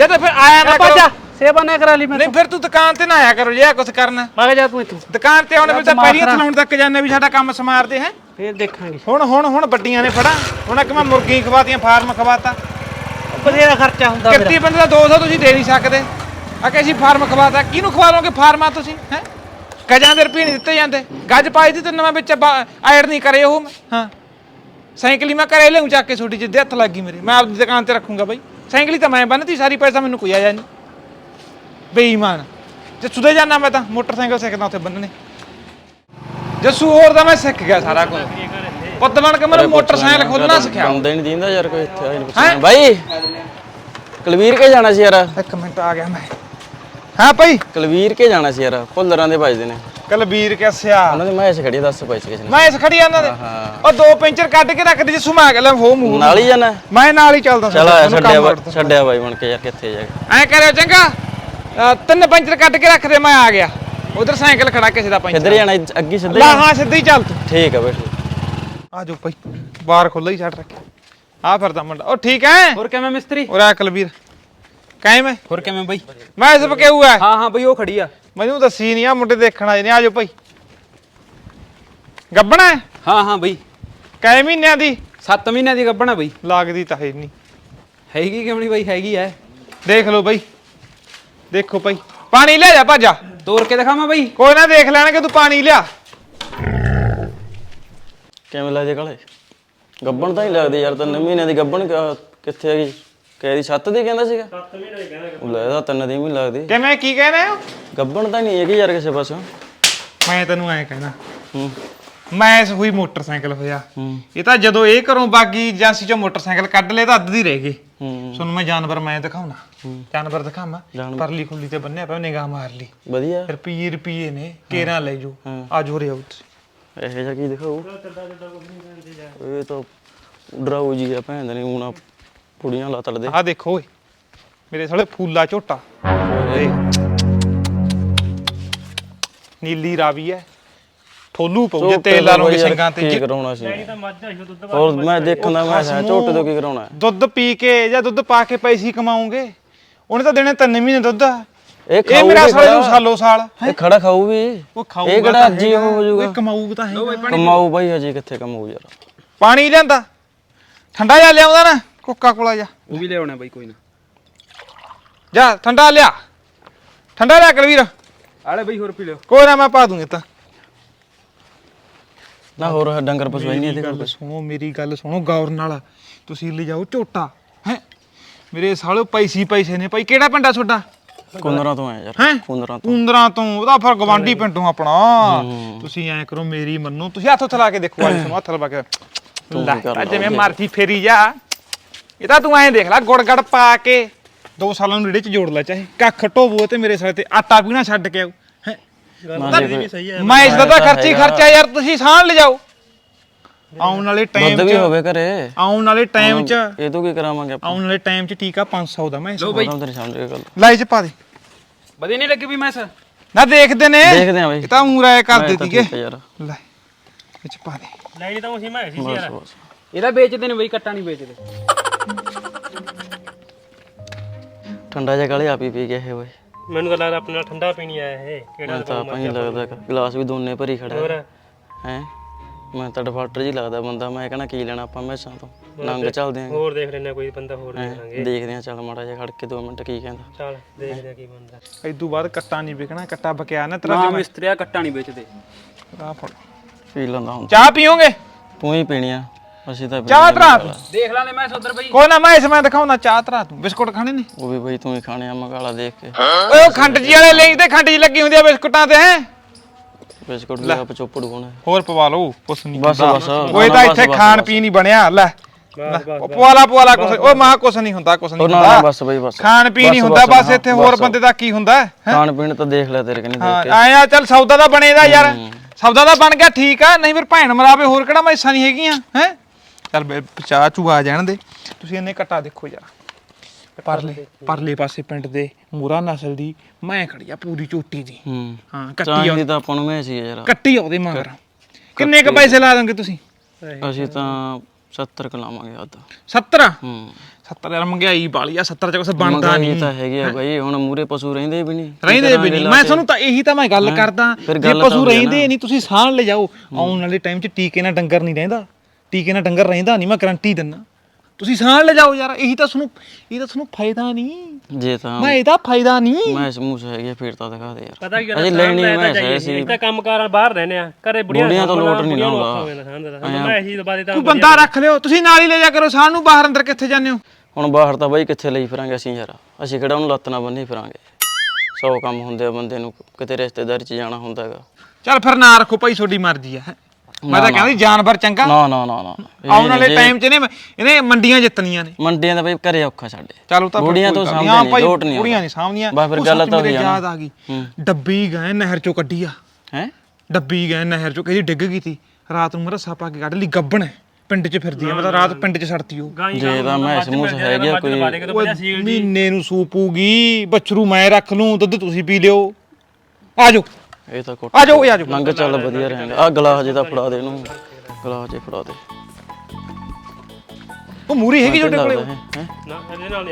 ਜਦ ਫਿਰ ਆਇਆ ਨਾ ਕਰੋ। ਸੇਵਾ ਨਾ ਕਰਾ ਲਈ ਮੈਂ ਨਹੀਂ ਫਿਰ ਤੂੰ ਦੁਕਾਨ ਤੇ ਨਾ ਆਇਆ ਕਰੋ ਜੇ ਕੁਝ ਕਰਨਾ। ਵਗ ਜਾ ਤੂੰ ਇੱਥੋਂ। ਦੁਕਾਨ ਤੇ ਆਉਣੇ ਫਿਰ ਤਾਂ ਪਹਿਲੀਆਂ। ਚਲਾਉਣ ਤੱਕ ਜਾਂਦੇ ਵੀ ਸਾਡਾ ਕੰਮ ਸਮਾਰਦੇ ਹੈ? ਫੇਰ ਦੇਖਾਂਗੇ। ਹੁਣ ਹੁਣ ਹੁਣ ਵੱਡੀਆਂ ਨੇ ਫੜਾ। ਹੁਣ ਕਿ ਮੈਂ ਮੁਰਗੀ ਖਵਾਤੀਆਂ ਫਾਰਮ ਖਵਾਤਾ। ਬਥੇਰਾ ਖਰਚਾ ਹੁੰਦਾ ਮੇਰਾ। ਕਿਰਤੀ ਬੰਦੇ ਦਾ 200 ਤੁਸੀਂ ਦੇ ਨਹੀਂ ਸਕਦੇ। ਆ ਕਿ ਅਸੀਂ ਫਾਰਮ ਖਵਾਤਾ ਕਿਹਨੂੰ ਖਵਾ ਲਓਗੇ ਫਾਰਮਾਂ ਤੁਸੀਂ ਹੈ? ਗਜਾਂ ਦੇ ਰੁਪਏ ਨਹੀਂ ਦਿੱਤੇ ਜਾਂਦੇ। ਗੱਜ ਪਾਈ ਦੀ ਤੇ ਨਵਾਂ ਵਿੱਚ ਆਇਰ ਨਹੀਂ ਕਰੇ ਉਹ ਮੈਂ। ਹਾਂ। ਸਾਈਕਲੀ ਮੈਂ ਘਰੇ ਲਿਆਉਂ ਚੱਕ ਕੇ ਛੋਟੀ ਜਿੱਦੇ ਹੱਥ ਲੱਗੀ ਮੇਰੇ। ਮੈਂ ਆਪਦੀ ਦੁਕਾਨ ਤੇ ਰੱਖੂੰਗਾ ਬਾਈ। ਸਾਈਕਲੀ ਤਾਂ ਮੈਂ ਬੰਨਤੀ ਸਾਰੀ ਪੈਸਾ ਮੈਨੂੰ ਕੋਈ ਆਇਆ ਨਹੀਂ। ਬੇਈਮਾਨ। ਜੇ ਸੁਦੇ ਜਾਣਾ ਮੈਂ ਤਾਂ ਮੋਟਰਸਾਈਕਲ ਸਿੱਖਦਾ ਉੱਥੇ ਬੰਨਣੇ। ਜੱਸੂ ਹੋਰ ਤਾਂ ਮੈਂ ਸਿੱਖ ਗਿਆ ਸਾਰਾ ਕੁਝ। ਪੁੱਤ ਬਣ ਕੇ ਮੈਨੂੰ ਮੋਟਰਸਾਈਕਲ ਖੋਲਣਾ ਸਿੱਖਿਆ। ਹੀ ਨਹੀਂ ਦਿੰਦਾ ਯਾਰ ਕੋਈ ਇੱਥੇ ਆਈ ਹੈਂ? ਪੁੱਛਣਾ ਬਾਈ ਕੁਲਵੀਰ ਕੇ ਜਾਣਾ ਸੀ ਯਾਰ? ਇੱਕ ਮਿੰਟ ਆ ਗਿਆ ਮੈਂ। ਹਾਂ ਭਾਈ। ਕੁਲਵੀਰ ਕੇ ਜਾਣਾ ਸੀ ਯਾਰ ਭੁੱਲਰਾਂ ਦੇ ਵੱਜਦੇ ਨੇ। ਕਲਬੀਰ ਕਿਸਿਆ ਉਹਨਾਂ ਦੀ ਮੈਚ ਖੜੀ 10 ਪੈਸੇ ਕਿਸੇ ਨੇ। ਮੈਂ ਇਸ ਖੜੀ ਆ ਉਹਨਾਂ ਦੇ? ਉਹ ਦੋ ਪੈਂਚਰ ਕੱਢ ਕੇ ਰੱਖ ਦੇ ਜਿਸੂ ਮੈਂ ਗਿਆ। ਹੋ ਮੂੰਹ। ਨਾਲ ਹੀ ਜਾਣਾ? ਮੈਂ ਨਾਲ ਹੀ ਚੱਲਦਾ ਚਲ ਆਇਆ ਛੱਡਿਆ। ਛੱਡਿਆ ਬਾਈ ਬਣ ਕੇ ਯਾਰ ਕਿੱਥੇ ਜਾ ਕੇ। ਐਂ ਕਰਿਓ ਚੰਗਾ। ਤਿੰਨ ਪੈਂਚਰ ਕੱਢ ਕੇ ਰੱਖ ਦੇ ਮੈਂ ਆ ਗਿਆ। ਉਧਰ ਸਾਈਕਲ ਖੜਾ ਕਿਸੇ ਦਾ ਪੈਂਚਰ। ਕਿੱਧਰ ਜਾਣਾ ਇੱਧ- ਅੱਗੇ ਸਿੱਧੇ ਲਾ ਜਾਣਾ? ਹਾਂ ਸਿੱਧੀ ਹੀ ਚੱਲ ਤੂੰ। ਠੀਕ ਆ ਬਾਈ ਆ ਜਾਓ ਭਾਈ ਬਾਹਰ ਖੁੱਲਾ ਹੀ ਛੱਡ ਰੱਖਿਆ। ਆ ਫਿਰਦਾ ਮੁੰਡਾ। ਉਹ ਠੀਕ ਹੈ ਹੋਰ ਕਿਵੇਂ ਮਿਸਤਰੀ? ਉਰੇ ਆ ਕਲਬੀਰ ਕਾਇਮ ਹੈ ਹੋਰ ਕਿਵੇਂ ਬਈ? ਮੈਂ ਇਸ ਬਕਿਉ ਹੈ ਹਾਂ ਹਾਂ ਬਈ ਉਹ ਖੜੀ ਆ। ਮੈਨੂੰ ਦੱਸੀ ਨਹੀਂ ਆ ਮੁੰਡੇ ਦੇਖਣ ਆਏ ਨੇ ਆ ਜਾਓ ਭਾਈ। ਗੱਬਣਾ ਹੈ? ਹਾਂ ਹਾਂ ਬਈ। ਕੈ ਮਹੀਨਿਆਂ ਦੀ? 7 ਮਹੀਨਿਆਂ ਦੀ ਗੱਭਣਾ ਬਈ। ਲੱਗਦੀ ਤਾਂ ਹੈ ਨਹੀਂ ਹੈਗੀ ਕਿਉਂ ਨਹੀਂ ਬਈ ਹੈਗੀ ਐ। ਦੇਖ ਲਓ ਬਈ। ਦੇਖੋ ਭਾਈ। ਪਾਣੀ ਲਿਆ ਜਾ ਭਾਜਾ। ਤੋੜ ਕੇ ਦਿਖਾਵਾਂ ਬਈ। ਕੋਈ ਨਾ ਦੇਖ ਲੈਣਗੇ ਤੂੰ ਪਾਣੀ ਲਿਆ। ਕਿਵੇਂ ਲੱਗਦੀ ਕਾਲੇ? ਗੱਬਣ ਤਾਂ ਹੀ ਲੱਗਦੀ ਯਾਰ ਤਿੰਨ ਮਹੀਨਿਆਂ ਦੀ ਗੱਬਣ ਕਿੱਥੇ ਹੈਗੀ? ਕਹਿਦੀ ਸੱਤ ਦੀ ਕਹਿੰਦਾ ਸੀਗਾ? 7 ਮਹੀਨੇ ਕਹਿੰਦਾ ਲੈ ਇਹਦਾ ਤਿੰਨ ਦੀ ਵੀ ਲੱਗਦੀ। ਕਿਵੇਂ ਕੀ ਕਹਿੰਦੇ ਹੋ ਗੱਬਣ ਤਾਂ ਨਹੀਂ ਹੈਗੀ ਯਾਰ ਕਿਸੇ ਪਾਸੋਂ। ਮੈਂ ਤੈਨੂੰ ਐ ਕਹਿਣਾ। ਹੂੰ। ਮੈਂ ਇਸ ਹੋਈ ਮੋਟਰਸਾਈਕਲ ਹੋਇਆ। ਹੂੰ। ਇਹ ਤਾਂ ਜਦੋਂ ਇਹ ਘਰੋਂ ਬਾਗੀ ਏਜੰਸੀ ਚੋਂ ਮੋਟਰਸਾਈਕਲ ਕੱਢ ਲਏ ਤਾਂ ਅੱਧ ਦੀ ਰਹਿ ਗਈ। ਹੂੰ। ਤੁਹਾਨੂੰ ਮੈਂ ਜਾਨਵਰ ਮੈਂ ਦਿਖਾਉਣਾ। ਜਾਨਵਰ ਦਿਖਾਵਾਂ। ਪਰਲੀ ਖੁੱਲੀ ਤੇ ਬੰਨਿਆ ਪਿਆ ਨਿਗਾਹ ਮਾਰ ਲਈ। ਵਧੀਆ। ਰੁਪਈਏ ਰੁਪਈਏ ਨੇ ਕੇਰਾਂ ਲੈ ਜੋ ਹਾਂ। ਆ ਜੋ ਰਿਆ ਇਹੋ ਜਿਹਾ ਕੀ ਦਿਖਾਊ? ਇਹ ਤਾਂ ਡਰਾਊ ਜੀ ਆ ਭੈਣ ਨੇ ਹੁਣ ਕੁੜੀਆਂ ਲਾ ਤੜਦੇ। ਆ ਦੇਖੋ ਓਏ ਮੇਰੇ ਸਾਲੇ ਫੂਲਾ ਝੋਟਾ। ਨੀਲੀ ਰਾਵੀ ਹੈ ਠੋਲੂ ਪਊ ਜੇ ਤੇਲ ਲਾ ਲੋਗੇ ਸਿੰਘਾਂ ਤੇ ਕੀ ਜੇ- ਕਰਾਉਣਾ ਸੀ? ਹੋਰ ਮੈਂ ਦੇਖਣ ਮੈਂ ਕਿਹਾ ਝੋਟੇ ਤੋਂ ਕੀ ਕਰਾਉਣਾ ਹੈ? ਦੁੱਧ ਪੀ ਕੇ ਜਾਂ ਦੁੱਧ ਪਾ ਕੇ ਪੈਸੇ ਕਮਾਉਂਗੇ? ਉਹਨੇ ਤਾਂ ਦੇਣੇ ਤਿੰਨ ਮਹੀਨੇ ਦੁੱਧ। ਇਹ ਇਹ ਖਾਊ ਮੇਰਾ ਵੀ ਸਾਲੇ ਨੂੰ ਖੜਾ। ਸਾਲੋ ਸਾਲ। ਇਹ ਖੜਾ ਖਾਊ ਵੀ ਉਹ ਖਾਊਗਾ ਇਹ ਕਿਹੜਾ ਤਾਂ ਅੱਜ ਹੀ ਹੈਗਾ, ਹੋ ਜਾਊਗਾ? ਉਹ ਕਮਾਊ ਤਾਂ ਹੈ ਕਮਾਊ ਬਾਈ ਹਜੇ ਕਿੱਥੇ ਕਮਾਊ ਯਾਰ? ਪਾਣੀ ਲਿਆਂਦਾ। ਠੰਡਾ ਜਾ ਲਿਆਉਂਦਾ ਨਾ। ਕੋਕਾ ਕੋਲਾ ਜਾ। ਉਹ ਵੀ ਲਿਆਉਣਾ ਬਈ ਕੋਈ ਨਾ। ਜਾ ਠੰਡਾ ਲਿਆ। ਠੰਡਾ ਲਿਆ ਕਲਵੀਰ ਆਲੇ ਬਈ ਹੋਰ ਪੀ ਲਿਓ। ਕੋਈ ਨਾ ਮੈਂ ਪਾ ਦੂੰਗੀ ਤਾਂ। ਨਾ ਹੋਰ ਡੰਗਰ ਪਸ਼ੂ ਨਹੀਂ ਇਹਦੇ ਕੋਲ। ਸੁਣੋ ਮੇਰੀ ਗੱਲ ਸੁਣੋ ਗੌਰ ਨਾਲ। ਤੁਸੀਂ ਲੈ ਜਾਓ ਝੋਟਾ ਹੈ। ਮੇਰੇ ਸਾਲਿਓ ਪੈਸੀ ਪੈਸੇ ਨੇ। ਭਾਈ ਕਿਹੜਾ ਪਿੰਡਾ ਤੁਹਾਡਾ? ਕੁੰਦਰਾਂ ਤੋਂ ਆਇਆ ਯਾਰ ਹੈਂ? ਕੁੰਦਰਾਂ ਤੋਂ। ਕੁੰਦਰਾਂ ਤੋਂ ਉਹਦਾ ਫਿਰ ਗਵਾਂਢੀ ਪਿੰਡੋਂ ਆਪਣਾ। ਤੁਸੀਂ ਐਂ ਕਰੋ ਮੇਰੀ ਮੰਨੋ। ਤੁਸੀਂ ਹੱਥ ਉੱਥੇ ਲਾ ਕੇ ਦੇਖੋ ਅੱਜ ਸੁਣੋ ਹੱਥ ਕੇ। ਲੈ ਕੀ ਤਾਂ ਜਿਵੇਂ ਮਰਜ਼ੀ ਫੇਰੀ ਜਾ। ਇਹ ਤਾਂ ਤੂੰ ਐਂ ਦੇਖ ਲੈ ਗੁੜ ਗੜ ਪਾ ਕੇ। ਦੋ ਸਾਲਾਂ ਨੂੰ ਰੇੜੇ ਚ ਜੋੜ ਲੈ ਚਾਹੇ ਕੱਖ ਢੋਵੋ ਤੇ ਮੇਰੇ ਸਾਲੇ ਤੇ ਆਟਾ ਪੀਣਾ ਛੱਡ ਕੇ ਆਉ ਹੈਂ। ਨਾ ਮੈਂ ਇਸ ਦਾ ਤਾਂ ਖਰਚੀ ਖਰਚਾ ਯਾਰ ਤੁਸੀਂ ਸਾਂਭ ਲਿਜਾਓ। ਆਉਣ ਵਾਲੇ ਟਾਈਮ ਵੀ 'ਚ ਹੋਵੇ ਘਰੇ। ਆਉਣ ਵਾਲੇ ਟਾਈਮ 'ਚ ਇਹ ਤੋਂ ਕੀ ਕਰਾਵਾਂਗੇ ਆਪਾਂ? ਆਉਣ ਵਾਲੇ ਟਾਈਮ 'ਚ ਟੀਕਾ 500 ਦਾ ਮੈਂ ਬਈ। ਤੇਰੀ ਸਮਝ ਕੇ ਗੱਲ ਲਾਈ 'ਚ ਪਾ ਦੇ। ਵਧੀਆ ਨਹੀਂ ਲੱਗੀ ਵੀ ਮੈਂ ਸਰ? ਨਾ ਦੇਖਦੇ ਨੇ। ਦੇਖਦੇ ਆਂ ਬਈ। ਇਹ ਤਾਂ ਰਾਇ ਕਰ ਮੈਂ ਤਾਂ ਦਿੱਤੀ ਠੀਕ ਆ ਯਾਰ। ਲੈ ਇਹ 'ਚ ਪਾ ਦੇ। ਲੈਣੀ ਤਾਂ ਉਸੇ ਮੈਂ ਸੀ ਬਸ ਬਸ। ਇਹਦਾ ਵੇਚਦੇ ਨੇ ਬਈ ਕੱਟਾ ਨਹੀਂ ਵੇਚਦੇ। ਠੰਡਾ ਜਿਹਾ ਕਾਲੇ ਆਪੀ ਪੀ ਗਿਆ ਇਹ ਓਏ। ਮੈਨੂੰ ਤਾਂ ਲੱਗਦਾ ਆਪਣੇ ਨਾਲ ਠੰਡਾ ਪੀਣੀ ਆਇਆ ਇਹ ਕਿਹੜਾ ਤਾਂ ਆਪਾਂ ਹੀ ਲੱਗਦਾ ਗਲਾਸ ਵੀ ਦੋਨੇ ਭਰੀ ਖੜਾ ਹੈ। ਹੈਂ? ਮੈਂ ਤਾਂ ਡਿਫਾਲਟਰ ਜੀ ਲੱਗਦਾ ਬੰਦਾ ਮੈਂ ਕਹਣਾ ਕੀ ਲੈਣਾ ਆਪਾਂ ਮੈਸਾਂ ਤੋਂ। ਨੰਗ ਚੱਲਦੇ ਆਂ ਹੋਰ ਦੇਖ ਲੈਣਾ ਕੋਈ ਬੰਦਾ ਹੋਰ ਦੇਖਦੇ ਆਂ ਚੱਲ ਮਾੜਾ ਜਿਹਾ ਖੜ ਕੇ 2 ਮਿੰਟ ਕੀ ਕਹਿੰਦਾ। ਚੱਲ ਦੇਖਦੇ ਆ ਕੀ ਬਣਦਾ। ਇਦੋਂ ਬਾਅਦ ਕੱਟਾ ਨਹੀਂ ਵਿਕਣਾ ਕੱਟਾ ਬਕਿਆ ਨਾ ਤੇਰਾ ਜਿਵੇਂ। ਮਿਸਤਰੀਆ ਕੱਟਾ ਨਹੀਂ ਵੇਚਦੇ। ਆਹ ਫੜ। ਪੀ ਲੈਂਦਾ ਹੁਣ। ਚਾਹ ਪੀਓਗੇ? ਤੂੰ ਹੀ ਪੀਣੀ ਆ। ਅਸੀਂ ਤਾਂ ਚਾਹ ਤਰਾ ਤੂੰ। ਦੇਖ ਲਾਂਦੇ ਮੈਂ ਉਧਰ ਬਈ। ਕੋਈ ਨਾ ਮੈਂ ਇਸ ਮੈਂ ਦਿਖਾਉਣਾ ਚਾਹ ਤਰਾ ਤੂੰ। ਬਿਸਕੁਟ ਖਾਣੇ ਨੇ? ਉਹ ਵੀ ਬਈ ਤੂੰ ਹੀ ਖਾਣੇ ਆ ਮਗਾਲਾ ਦੇਖ ਕੇ। ਓਏ ਉਹ ਖੰਡ ਜੀ ਵਾਲੇ ਲਈ ਤੇ ਖੰਡ ਜੀ ਲੱਗੀ ਹੁੰਦੀ ਆ ਬਿਸਕੁਟਾਂ ਤੇ ਹੈ? ਬਿਸਕੁਟ ਵੀ ਆਪ ਚੋਪੜ ਕੋਣਾ ਹੋਰ ਪਵਾ ਲਓ ਕੁਛ ਨਹੀਂ ਬਸ ਹੁੰਦਾ। ਬਸ। ਕੋਈ ਤਾਂ ਬਸ, ਇੱਥੇ ਬਸ, ਖਾਣ। ਪੀਣ ਹੀ ਬਣਿਆ ਲੈ। ਪਵਾਲਾ ਪਵਾਲਾ ਕੁਛ। ਉਹ ਮਾਂ ਕੁਛ ਨਹੀਂ ਹੁੰਦਾ ਕੁਛ ਨਹੀਂ ਬਸ ਬਈ ਬਸ। ਖਾਣ ਪੀਣ ਹੀ ਬਸ, ਹੁੰਦਾ ਬਸ, ਬਸ ਹਾਂ, ਇੱਥੇ ਹੋਰ। ਬੰਦੇ ਦਾ ਕੀ ਹੁੰਦਾ ਹੈ? ਖਾਣ ਪੀਣ ਤਾਂ ਦੇਖ ਲੈ ਤੇਰੇ ਕਨੀ ਦੇਖ ਕੇ। ਆਇਆ ਚੱਲ ਸੌਦਾ ਤਾਂ ਬਣੇਦਾ ਯਾਰ। ਸੌਦਾ ਤਾਂ ਬਣ ਗਿਆ ਠੀਕ ਆ। ਨਹੀਂ ਫਿਰ ਭੈਣ ਮਰਾਵੇ ਹੋਰ ਕਿਹੜਾ ਮੈਸਾਂ ਨਹੀਂ ਹੈਗੀਆਂ ਹੈ? ਚੱਲ ਬੇ ਚਾਹ ਚੂ ਆ ਜਾਣ ਦੇ। ਤੁਸੀਂ ਇਹਨੇ ਕੱਟਾ ਦੇਖੋ ਯਾਰ। ਪਰਲੇ ਪਰਲੇ ਪਾਸੇ ਪਿੰਡ ਦੇ ਮੂਰਾ ਨਸਲ ਦੀ ਮੈਂ ਖੜੀ ਆ ਪੂਰੀ ਝੋਟੀ ਦੀ। ਹੂੰ। ਹਾਂ ਕੱਟੀ ਆ ਤਾਂ ਆਪਾਂ ਨੂੰ ਮੈਂ ਸੀ ਯਾਰ। ਕੱਟੀ ਆ ਉਹਦੇ ਮਗਰ। ਕਿੰਨੇ ਕ ਪੈਸੇ ਲਾ ਦੋਗੇ ਤੁਸੀਂ? ਅਸੀਂ ਤਾਂ 70 ਕ ਲਾਵਾਂਗੇ ਅੱਧ। 70 ਹੂੰ। 70 ਯਾਰ ਮਹਿੰਗਾਈ ਵਾਲੀ ਆ 70 ਚ ਕੁਛ ਬਣਦਾ ਨਹੀਂ। ਤਾਂ ਹੈਗੀ ਆ ਬਾਈ ਹੁਣ ਮੂਰੇ ਪਸ਼ੂ ਰਹਿੰਦੇ ਵੀ ਨਹੀਂ। ਰਹਿੰਦੇ ਵੀ ਨਹੀਂ। ਮੈਂ ਤੁਹਾਨੂੰ ਤਾਂ ਇਹੀ ਤਾਂ ਮੈਂ ਗੱਲ ਕਰਦਾ ਫਿਰ ਜੇ ਗੱਲ ਤਾਂ ਪਸ਼ੂ ਉਹੀ ਆ ਰਹਿੰਦੇ ਨਾ। ਨਹੀਂ ਤੁਸੀਂ ਸਾਹ ਲੈ ਜਾਓ। ਆਉਣ ਵਾਲੇ ਟਾਈਮ 'ਚ ਟੀਕੇ ਨਾਲ ਡੰਗਰ ਨਹੀਂ ਰਹਿੰਦਾ। ਟੀਕੇ ਨਾਲ ਡੰਗਰ ਰਹਿੰਦਾ ਨਹੀਂ ਮੈਂ ਗਰੰਟੀ ਦਿੰਦਾ। ਤੁਸੀਂ ਸਾਹ ਲੈ ਜਾਓ ਯਾਰ ਇਹੀ ਤਾਂ ਤੁਹਾਨੂੰ ਇਹ ਤਾਂ ਤੁਹਾਨੂੰ ਫਾਇਦਾ ਨਹੀਂ। ਜੇ ਤਾਂ ਮੈਂ ਇਹਦਾ ਫਾਇਦਾ ਨਹੀਂ। ਮੈਂ ਸਮੂਸ ਹੈਗੀ ਫਿਰ ਤਾਂ ਦਿਖਾ ਦੇ ਯਾਰ। ਪਤਾ ਕੀ ਅਜੇ ਲੈਣੀ ਮੈਂ ਹੈ ਸੀ। ਤਾਂ ਕੰਮ ਕਾਰਾਂ ਬਾਹਰ ਰਹਿੰਦੇ ਆ ਘਰੇ ਬੁੜੀਆਂ ਬੁੜੀਆਂ ਤੋਂ ਲੋਟ ਨਹੀਂ ਸਾਂਭਦਾ। ਮੈਂ ਇਹੀ ਤੋਂ ਬਾਅਦ ਤਾਂ ਕੋਈ ਬੰਦਾ ਰੱਖ ਲਿਓ ਤੁਸੀਂ ਨਾਲ ਹੀ ਲੈ ਜਾ ਕਰੋ ਸਾਹ ਨੂੰ ਬਾਹਰ ਅੰਦਰ ਕਿੱਥੇ ਜਾਂਦੇ ਹੋ? ਹੁਣ ਬਾਹਰ ਤਾਂ ਬਾਈ ਕਿੱਥੇ ਲਈ ਫਿਰਾਂਗੇ ਅਸੀਂ ਯਾਰ? ਅਸੀਂ ਕਿਹੜਾ ਉਹਨੂੰ ਲੱਤ ਨਾ ਬੰਨੀ ਫਿਰਾਂਗੇ? ਸੌ ਕੰਮ ਹੁੰਦੇ ਆ ਬੰਦੇ ਨੂੰ ਕਿਤੇ ਰਿਸ਼ਤੇਦਾਰੀ 'ਚ ਜਾਣਾ ਹੁੰਦਾ ਹੈਗਾ। ਚੱਲ ਫਿਰ ਨਾ ਰੱਖੋ ਭਾਈ ਤੁਹਾਡੀ ਮਰਜ਼ੀ ਆ। ਮੈਂ ਤਾਂ ਕਹਿੰਦਾ ਜਾਨਵਰ ਚੰਗਾ। ਨਾ ਨਾ ਨਾ ਨਾ। ਇਹ ਆਉਣ ਵਾਲੇ ਟਾਈਮ 'ਚ ਇਹਨੇ ਇਹਨੇ ਮੰਡੀਆਂ ਜਿੱਤਣੀਆਂ ਨੇ। ਮੰਡੀਆਂ ਦਾ ਬਈ ਘਰੇ ਔਖਾ ਸਾਡੇ। ਚਲੋ ਤਾਂ ਬੁੜੀਆਂ ਕੋਈ ਤੋਂ। ਸਾਹਮਣੇ ਹਾਂ ਨਹੀਂ ਲੋਟ ਨਹੀਂ ਬੁੜੀਆਂ ਨਹੀਂ ਸਾਹਮਣੀਆਂ। ਬਸ ਫਿਰ ਗੱਲ ਤਾਂ ਮੇਰੇ ਹੋਈ ਆ ਯਾਦ। ਆ ਗਈ। ਹੂੰ। ਡੱਬੀ ਗਏ ਨਹਿਰ ਚੋਂ ਕੱਢੀ ਆ। ਹੈ? ਡੱਬੀ ਗਏ ਨਹਿਰ ਚੋਂ। ਕਿਹਦੀ ਡਿੱਗ ਗਈ ਤੀ। ਰਾਤ ਨੂੰ ਮੈਂ ਰੱਸਾ ਪਾ ਕੇ ਕੱਢ ਲਈ ਗੱਬਣ ਹੈ। ਪਿੰਡ 'ਚ ਫਿਰਦੀ ਆ। ਮੈਂ ਤਾਂ ਰਾਤ ਪਿੰਡ 'ਚ ਸੜਤੀ ਉਹ। ਜੇ ਤਾਂ ਮੈਂ ਸਮੂਸ ਹੈਗੀ ਆ ਕੋਈ ਓਏ, ਮਹੀਨੇ ਨੂੰ ਸੂਪੂਗੀ ਬੱਚਰੂ ਮੈਂ ਰੱਖ ਲੂੰ ਦੁੱਧ ਤੁਸੀਂ ਪੀ ਲਿਓ। ਆ ਜਾਓ। ਇਹ ਤਾਂ ਕੋਟ ਆ ਜਾਓ ਆ ਜਾਓ। ਲੰਗ ਚੱਲ ਵਧੀਆ ਰਹਿੰਗਾ ਆ ਗਲਾਸ ਜੇ ਦਾ ਫੜਾ ਦੇ ਇਹਨੂੰ। ਗਲਾਸ ਜੇ ਫੜਾ ਦੇ। ਉਹ ਮੂਰੀ ਹੈਗੀ ਤੁਹਾਡੇ ਕੋਲੇ? ਹੈ? ਹੈਂ?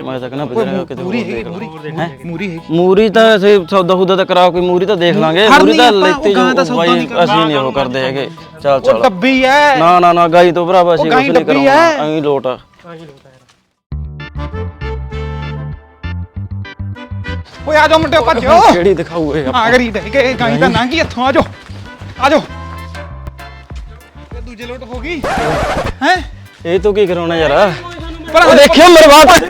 ਮੈਂ ਤਾਂ ਕਹਿੰਦਾ ਵਧੀਆ ਰਹਿੰਗਾ ਕਿਤੇ ਮੂਰੀ ਹੋਰ ਹੈਗੀ ਦੇਖ ਲਾ। ਮੂਰੀ ਮੂਰੀ ਹੈਗੀ। ਮੂਰੀ ਤਾਂ ਅਸੀਂ ਸੌਦਾ ਹੁਦਾ ਤਾਂ ਕਰਾ ਕੋਈ ਮੂਰੀ ਤਾਂ ਦੇਖ ਲਾਂਗੇ। ਖੜਨੀ ਮੂਰੀ ਤਾਂ ਆਪਾਂ, ਲੈਤੀ ਉਹ ਗਾਂ ਦਾ ਜੋ ਸੌਦਾ ਬਾਈ ਨਹੀਂ ਕਰਨਾ। ਅਸੀਂ ਨਹੀਂ ਉਹ ਕਰਦੇ ਹੈਗੇ। ਚੱਲ ਉਹ ਚੱਲ। ਡੱਬੀ ਐ। ਨਾ ਨਾ ਨਾ ਗਾਈ ਤੋਂ ਭਰਾਵਾ ਅਸੀਂ ਉਹ ਕੁਝ ਗਾਈ ਨਹੀਂ ਡੱਬੀ ਕਰਾਉਣਾ। ਐ। ਐਂ ਲੋਟ ਆ। ਓਏ ਆ ਜਾਓ ਮੁੰਡੇ ਭੱਜੋ ਕਿਹੜੀ ਦਿਖਾਊ ਇਹ ਆ ਗਰੀ ਡਿੱਗ ਗਏ ਗਾਈ ਤਾਂ ਲੰਘ ਗਈ ਇੱਥੋਂ ਆ ਜਾਓ। ਆ ਜਾਓ। ਇਹ ਦੂਜੇ ਲੋਟ ਹੋ ਗਈ। ਹੈ? ਇਹ ਤੂੰ ਕੀ ਕਰਾਉਣਾ ਯਾਰ? ਪਰ ਉਹ ਦੇਖਿਓ ਮਰਵਾਟ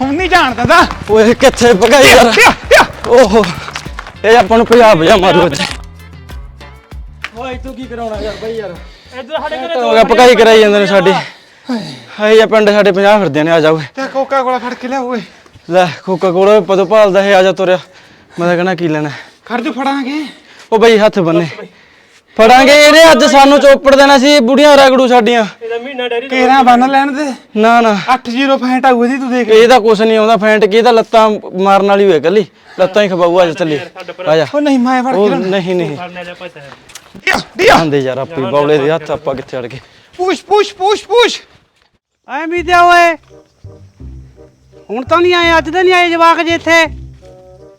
ਹੁਣ ਨਹੀਂ ਜਾਣਦਾ ਦਾ ਓਏ ਕਿੱਥੇ ਭਗਾਈ ਯਾਰ? ਓਹੋ। ਇਹ ਆਪਾਂ ਨੂੰ ਪੰਜਾਬ ਜਾ ਮਾਰੂ ਅੱਜ। ਓਏ ਤੂੰ ਕੀ ਕਰਾਉਣਾ ਯਾਰ ਬਈ ਯਾਰ? ਇੱਧਰ ਸਾਡੇ ਘਰੇ ਹੋ ਗਿਆ ਭਗਾਈ ਕਰਾਈ ਜਾਂਦੇ ਨੇ ਸਾਡੀ। ਹਾਏ ਇਹ ਪਿੰਡ ਸਾਡੇ 50 ਫਿਰਦੇ ਨੇ ਆ ਜਾ ਓਏ। ਤੇ ਕੋਕਾ ਕੋਲਾ ਫੜ ਕੇ ਲਿਆ ਓਏ। ਲੈ ਕੋਕਾ ਕੋਲਾ ਪਦੋਂ ਭਾਲਦਾ ਹੈ ਆ ਜਾ ਤੁਰਿਆ। ਮੈਂ ਤਾਂ ਕਹਿਣਾ ਕੀ ਲੈਣਾ? ਖੜ ਜੋ ਫੜਾਂਗੇ। ਉਹ ਬਈ ਹੱਥ ਬੰਨੇ। ਫੜਾਂਗੇ ਇਹਨੇ ਅੱਜ ਸਾਨੂੰ ਚੋਪੜ ਦੇਣਾ ਸੀ ਬੁੜੀਆਂ ਰਗੜੂ ਸਾਡੀਆਂ। ਇਹਦਾ ਮਹੀਨਾ ਡੈਰੀ ਕੇਰਾਂ ਬੰਨ ਲੈਣ ਦੇ? ਨਾ ਨਾ। 80 ਫੈਂਟ ਆਊ ਇਹਦੀ ਤੂੰ ਦੇਖ ਇਹ ਤਾਂ ਕੁਛ ਨਹੀਂ ਆਉਂਦਾ ਫੈਂਟ ਕੀ ਇਹ ਤਾਂ ਲੱਤਾਂ ਮਾਰਨ ਵਾਲੀ ਹੋਏ ਕੱਲੀ ਲੱਤਾਂ ਹੀ ਖਵਾਊ ਅੱਜ ਚੱਲੀ ਆ ਜਾ। ਉਹ ਨਹੀਂ ਮੈਂ ਫੜ ਕੇ ਨਹੀਂ ਨਹੀਂ। ਦਿਆ ਦਿਆ। ਆਂਦੇ ਯਾਰ ਆਪੇ ਬੌਲੇ ਦੇ ਹੱਥ ਆਪਾਂ ਕਿੱਥੇ ਅੜ ਗਏ। Push push push push. ਐ ਵੀ ਤੇ ਓਏ। ਹੁਣ ਤਾਂ ਨਹੀਂ ਆਏ ਅੱਜ ਤਾਂ ਨਹੀਂ ਆਏ ਜਵਾਕ ਜੇ ਇੱਥੇ।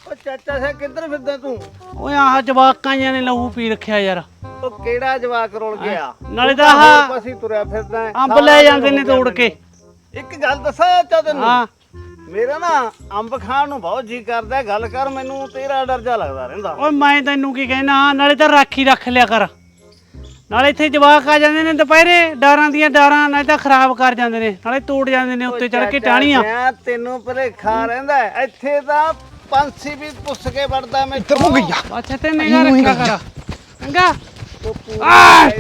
ਉਹ ਚਾਚਾ ਸੇ ਕਿੱਧਰ ਫਿਰਦਾ ਤੂੰ? ਓਏ ਆਹ ਜਵਾਕਾਂ ਜਿਹਾ ਨੇ ਲਹੂ ਪੀ ਰੱਖਿਆ ਯਾਰ। ਉਹ ਕਿਹੜਾ ਜਵਾਕ ਰੋਲ ਗਿਆ? ਨਾਲੇ ਤਾਂ ਆਹ ਪਾਸੀ ਤੁਰਿਆ ਫਿਰਦਾ ਹੈ। ਅੰਬ ਲੈ ਜਾਂਦੇ ਨੇ ਤੋੜ ਕੇ। ਇੱਕ ਗੱਲ ਦੱਸਾਂ ਚਾਚਾ ਤੈਨੂੰ? ਹਾਂ। ਮੇਰਾ ਨਾ ਅੰਬ ਖਾਣ ਨੂੰ ਬਹੁਤ ਜੀ ਕਰਦਾ ਹੈ। ਗੱਲ ਕਰ ਮੈਨੂੰ ਤੇਰਾ ਡਰ ਜਾ ਲੱਗਦਾ ਰਹਿੰਦਾ। ਓਏ ਮੈਂ ਤੈਨੂੰ ਕੀ ਕਹਿਣਾ ਨਾਲੇ ਤਾਂ ਰਾਖੀ ਰੱਖ ਲਿਆ ਕਰ। ਨਾਲੇ ਇੱਥੇ ਜਵਾਕ ਆ ਜਾਂਦੇ ਨੇ ਦੁਪਹਿਰੇ ਡਾਰਾਂ ਦੀਆਂ ਡਾਰਾਂ ਨਾਲੇ ਤਾਂ ਖਰਾਬ ਕਰ ਜਾਂਦੇ ਨੇ ਨਾਲੇ ਤੋੜ ਜਾਂਦੇ ਨੇ ਉੱਤੇ ਚੜ ਕੇ ਟਾਹਣੀਆਂ। ਚਾਚਾ, ਤੈਨੂੰ ਭਲੇਖਾ ਰਹਿੰਦਾ ਹੈ। ਇੱਥੇ ਤਾਂ ਪੰਛੀ ਵੀ ਪੁੱਛ ਕੇ ਵੜਦਾ ਮੈਂ। ਇੱਧਰ ਨੂੰ ਗਈਆ ਅੱਛਾ ਤੇ ਨਿਗਾ ਰੱਖਿਆ ਕਰ। ਚੰਗਾ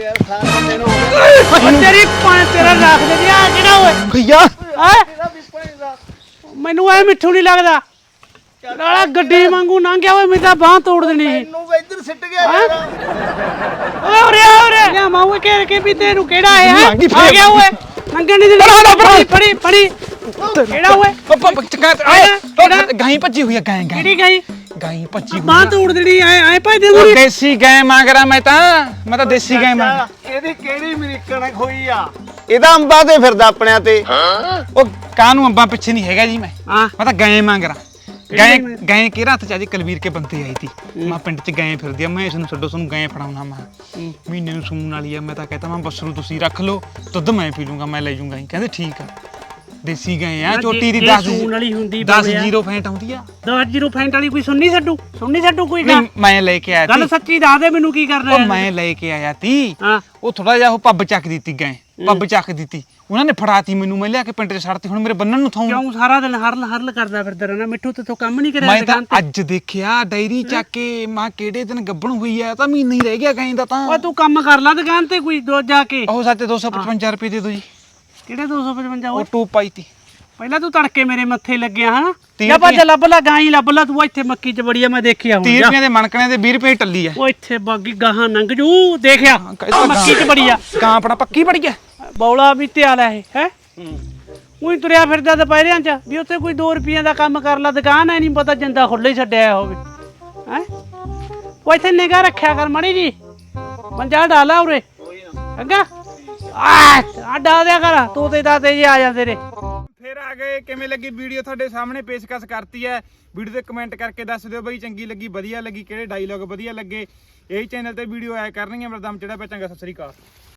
ਯਾਰ ਸਾਰਾ ਦਿਨ ਹੋ ਗਿਆ। ਓ ਤੇਰੀ ਪਾਣ ਤੇਰਾ ਰੱਖ ਦੇ ਆ ਕਿਹੜਾ ਓਏ? ਗਈਆ ਹੈਂ? ਤੇਰਾ ਵੀ ਪੈਂਦਾ ਮੈਨੂੰ ਐ ਮਿੱਠੂ ਨਹੀਂ ਲੱਗਦਾ। ਨਾਲਾ ਗੱਡੀ ਵਾਂਗੂ ਲੰਘਿਆ ਓਏ ਮੇਰੀ ਤਾਂ ਬਾਹ ਤੋੜ ਦੇਣੀ ਸੀ। ਵੀ ਇੱਧਰ ਸਿੱਟ ਗਿਆ ਯਾਰ ਓਏ ਉਰੇ ਆ ਉਰੇ। ਲਿਆ ਮਾਊ ਘੇਰ ਕੇ ਵੀ ਤੈਨੂੰ ਕਿਹੜਾ ਹੈ ਹੈਂ? ਲੰਘੀ ਆ ਫੇਰ। ਗਿਆ ਓਏ। ਲੰਘਣ ਨਹੀਂ ਦਿੰਦਾ ਫੜੀ ਫੜੀ ਫੜੀ। ਕਿਹੜਾ ਓਏ? ਪਪਾ ਚੰਗਾ। ਕਿਹੜਾ? ਗਾਈ ਭੱਜੀ ਹੋਈ ਆ ਗਾਂ ਗਾਂ ਕਿਹੜੀ ਗਈ? ਗਾਈ ਭੱਜੀ ਹੋਈ ਬਾਹ ਤੋੜ ਦੇਣੀ ਐ ਐ ਭਾਈ ਦੇ ਉਹ ਦੇਸੀ ਗਾਂ ਮੰਗ ਮੈਂ ਤਾਂ। ਮੈਂ ਤਾਂ ਦੇਸੀ ਗਾਂ ਮੰਗ ਇਹਦੀ ਕਿਹੜੀ ਅਮਰੀਕਨ ਖੋਈ ਆ? ਇਹਦਾ ਅੰਬਾਂ ਤੇ ਫਿਰਦਾ ਆਪਣਿਆਂ ਤੇ। ਉਹ ਕਾਹਨੂੰ ਅੰਬਾਂ ਪਿੱਛੇ ਨਹੀਂ ਹੈਗਾ ਜੀ ਮੈਂ? ਹਾਂ। ਮੈਂ ਤਾਂ ਗਾਂ ਮੰਗ ਰਿਹਾ। ਗਾਂ ਗਾਂ ਕੇ ਰਾਤ ਚ? ਅੱਜ ਕਲਵੀਰ ਕੇ ਬੰਦੇ ਆਈ ਤੀ ਮੈਂ ਪਿੰਡ ਚ ਗਾਂ ਫਿਰਦੀ ਆ। ਮੈਂ ਇਸ ਨੂੰ ਛੱਡੋ ਤੁਹਾਨੂੰ ਗਾਂ ਫੜਾਉਣਾ ਮੈਂ। ਮਹੀਨੇ ਨੂੰ ਸੂਣ ਵਾਲੀ ਆ। ਮੈਂ ਤਾਂ ਕਹਤਾ ਮੈਂ ਬਸਰੂ ਤੁਸੀਂ ਰੱਖ ਲਓ ਦੁੱਧ ਮੈਂ ਪੀ ਲੂੰਗਾ ਮੈਂ ਲੈ ਜੂੰਗਾ। ਕਹਿੰਦੇ ਠੀਕ ਆ। ਦੇਸੀ ਗਾਂ ਆ ਝੋਟੀ ਦੀ ਜੇ 10 ਸੂਣ ਵਾਲੀ ਹੁੰਦੀ 10 ਜ਼ੀਰੋ ਫੈਂਟ ਆਉਂਦੀ ਆ। 10 ਜ਼ੀਰੋ ਫੈਂਟ ਵਾਲੀ ਕੋਈ ਸੁਣਨੀ ਛੱਡੂ? ਸੁਣਨੀ ਛੱਡੂ ਕੋਈ ਗੱਲ ਮੈਂ ਲੈ ਕੇ ਆਇਆ ਗੱਲ ਸੱਚੀ ਦੱਸ ਦੇ ਮੈਨੂੰ ਕੀ ਕਰਨਾ ਹੈ। ਮੈਂ ਲੈ ਕੇ ਆਇਆ ਤੀ ਉਹ ਥੋੜਾ ਜਿਹਾ ਉਹ ਪੱਬ ਚੱਕ ਦਿੱਤੀ ਗਏ। ਪੱਬ ਚੱਕ ਦਿੱਤੀ। ਉਹਨਾਂ ਨੇ ਫੜਾਤੀ ਮੈਨੂੰ ਮੈਂ ਲਿਆ ਕੇ ਪਿੰਡ 'ਚ ਛੱਡਤੀ ਹੁਣ ਮੇਰੇ ਬੰਨਣ ਨੂੰ ਥਾਂ ਕਿਉਂ? ਸਾਰਾ ਦਿਨ ਹਰਲ ਹਰਲ ਕਰਦਾ ਫਿਰਦਾ ਰਹਿਣਾ ਮਿੱਠੂ ਤੇ ਤੂੰ ਕੰਮ ਨਹੀਂ ਕਰਿਆ ਮੈਂ ਤਾਂ ਤੇ ਅੱਜ ਦੇਖਿਆ ਡਾਇਰੀ ਚੱਕ ਕੇ ਮਾਂ ਕਿਹੜੇ ਦਿਨ ਗੱਬਣ ਹੋਈ ਆ ਤਾਂ ਮਹੀਨਾ ਹੀ ਰਹਿ ਗਿਆ ਕਹਿੰਦਾ ਤਾਂ। ਓਏ ਤੂੰ ਕੰਮ ਕਰ ਲੈ ਦੁਕਾਨ ਤੇ ਕੋਈ ਦੋ ਜਾ ਕੇ। ਉਹ ਸਾਤੇ 255 ਰੁਪਏ ਦੇ ਦਿਓ ਜੀ। ਕਿਹੜੇ 255 ਓਏ ਉਹ ਟੂ ਪਾਈ ਤੀ ਪਹਿਲਾਂ ਤੂੰ ਤੜਕੇ ਮੇਰੇ ਮੱਥੇ ਲੱਗਿਆ ਹਨਾ ਜਾਂ ਭੱਜ ਲੱਭ ਲਾ ਗਾਂ ਹੀ ਲੱਭ ਲਾ ਤੂੰ ਇੱਥੇ ਮੱਕੀ ਚ ਬੜੀ ਆ ਮੈਂ ਦੇਖਿਆ ਹੁਣ 30 ਜਾ। ਰੁਪਏ ਦੇ ਮਣਕਣੇ ਦੇ 20 ਰੁਪਏ ਟੱਲੀ ਆ। ਉਹ ਇੱਥੇ ਬਾਗੀ ਗਾਹਾਂ ਨੰਗ ਜੂ ਦੇਖਿਆ ਤਾਂ ਮੱਕੀ ਚ ਬੜੀ ਆ। ਕਾਂ ਆਪਣਾ ਪੱਕੀ ਬੜੀ ਆ। ਬੌਲਾ ਵੀ ਤੇ ਆਲਾ ਇਹ ਹੈ? ਉਹੀ ਤੁਰਿਆ ਫਿਰਦਾ ਦੁਪਹਿਰਿਆਂ ਚ ਵੀ ਉੱਥੇ ਕੋਈ 2 ਰੁਪਈਆਂ ਦਾ ਕੰਮ ਕਰ ਲਾ ਦੁਕਾਨ ਐ ਨਹੀਂ ਪਤਾ ਜਿੰਦਾ ਖੁੱਲੇ ਹੀ ਛੱਡਿਆ ਹੋਵੇ। ਹੈ? ਉਹ ਇੱਥੇ ਨਿਗਾਹ ਰੱਖਿਆ ਕਰ ਮਣੀ ਜੀ। ਮੰਜਾ ਡਾਲਾ ਉਰੇ। ਚੰਗਾ? ਆ ਆ ਡਾਲ ਦਿਆ ਕਰ ਤੋਤੇ ਦਾਤੇ ਜੇ ਆ ਜਾਂਦੇ ਨੇ। ਫਿਰ ਆ ਗਏ ਕਿਵੇਂ ਲੱਗੀ ਵੀਡੀਓ ਤੁਹਾਡੇ ਸਾਹਮਣੇ ਪੇਸ਼ਕਸ਼ ਕਰਤੀ ਹੈ ਵੀਡੀਓ ਤੇ ਕਮੈਂਟ ਕਰਕੇ ਦੱਸ ਦਿਓ ਬਈ ਚੰਗੀ ਲੱਗੀ ਵਧੀਆ ਲੱਗੀ ਕਿਹੜੇ ਡਾਇਲੌਗ ਵਧੀਆ ਲੱਗੇ। ਇਹ ਚੈਨਲ ਤੇ ਵੀਡੀਓ ਆਇਆ ਕਰਨਗੀਆਂ ਮਰਦਮ ਚੜਾ ਪਿਆ ਚੰਗਾ ਸਤਿ ਸ੍ਰੀ ਅਕਾਲ।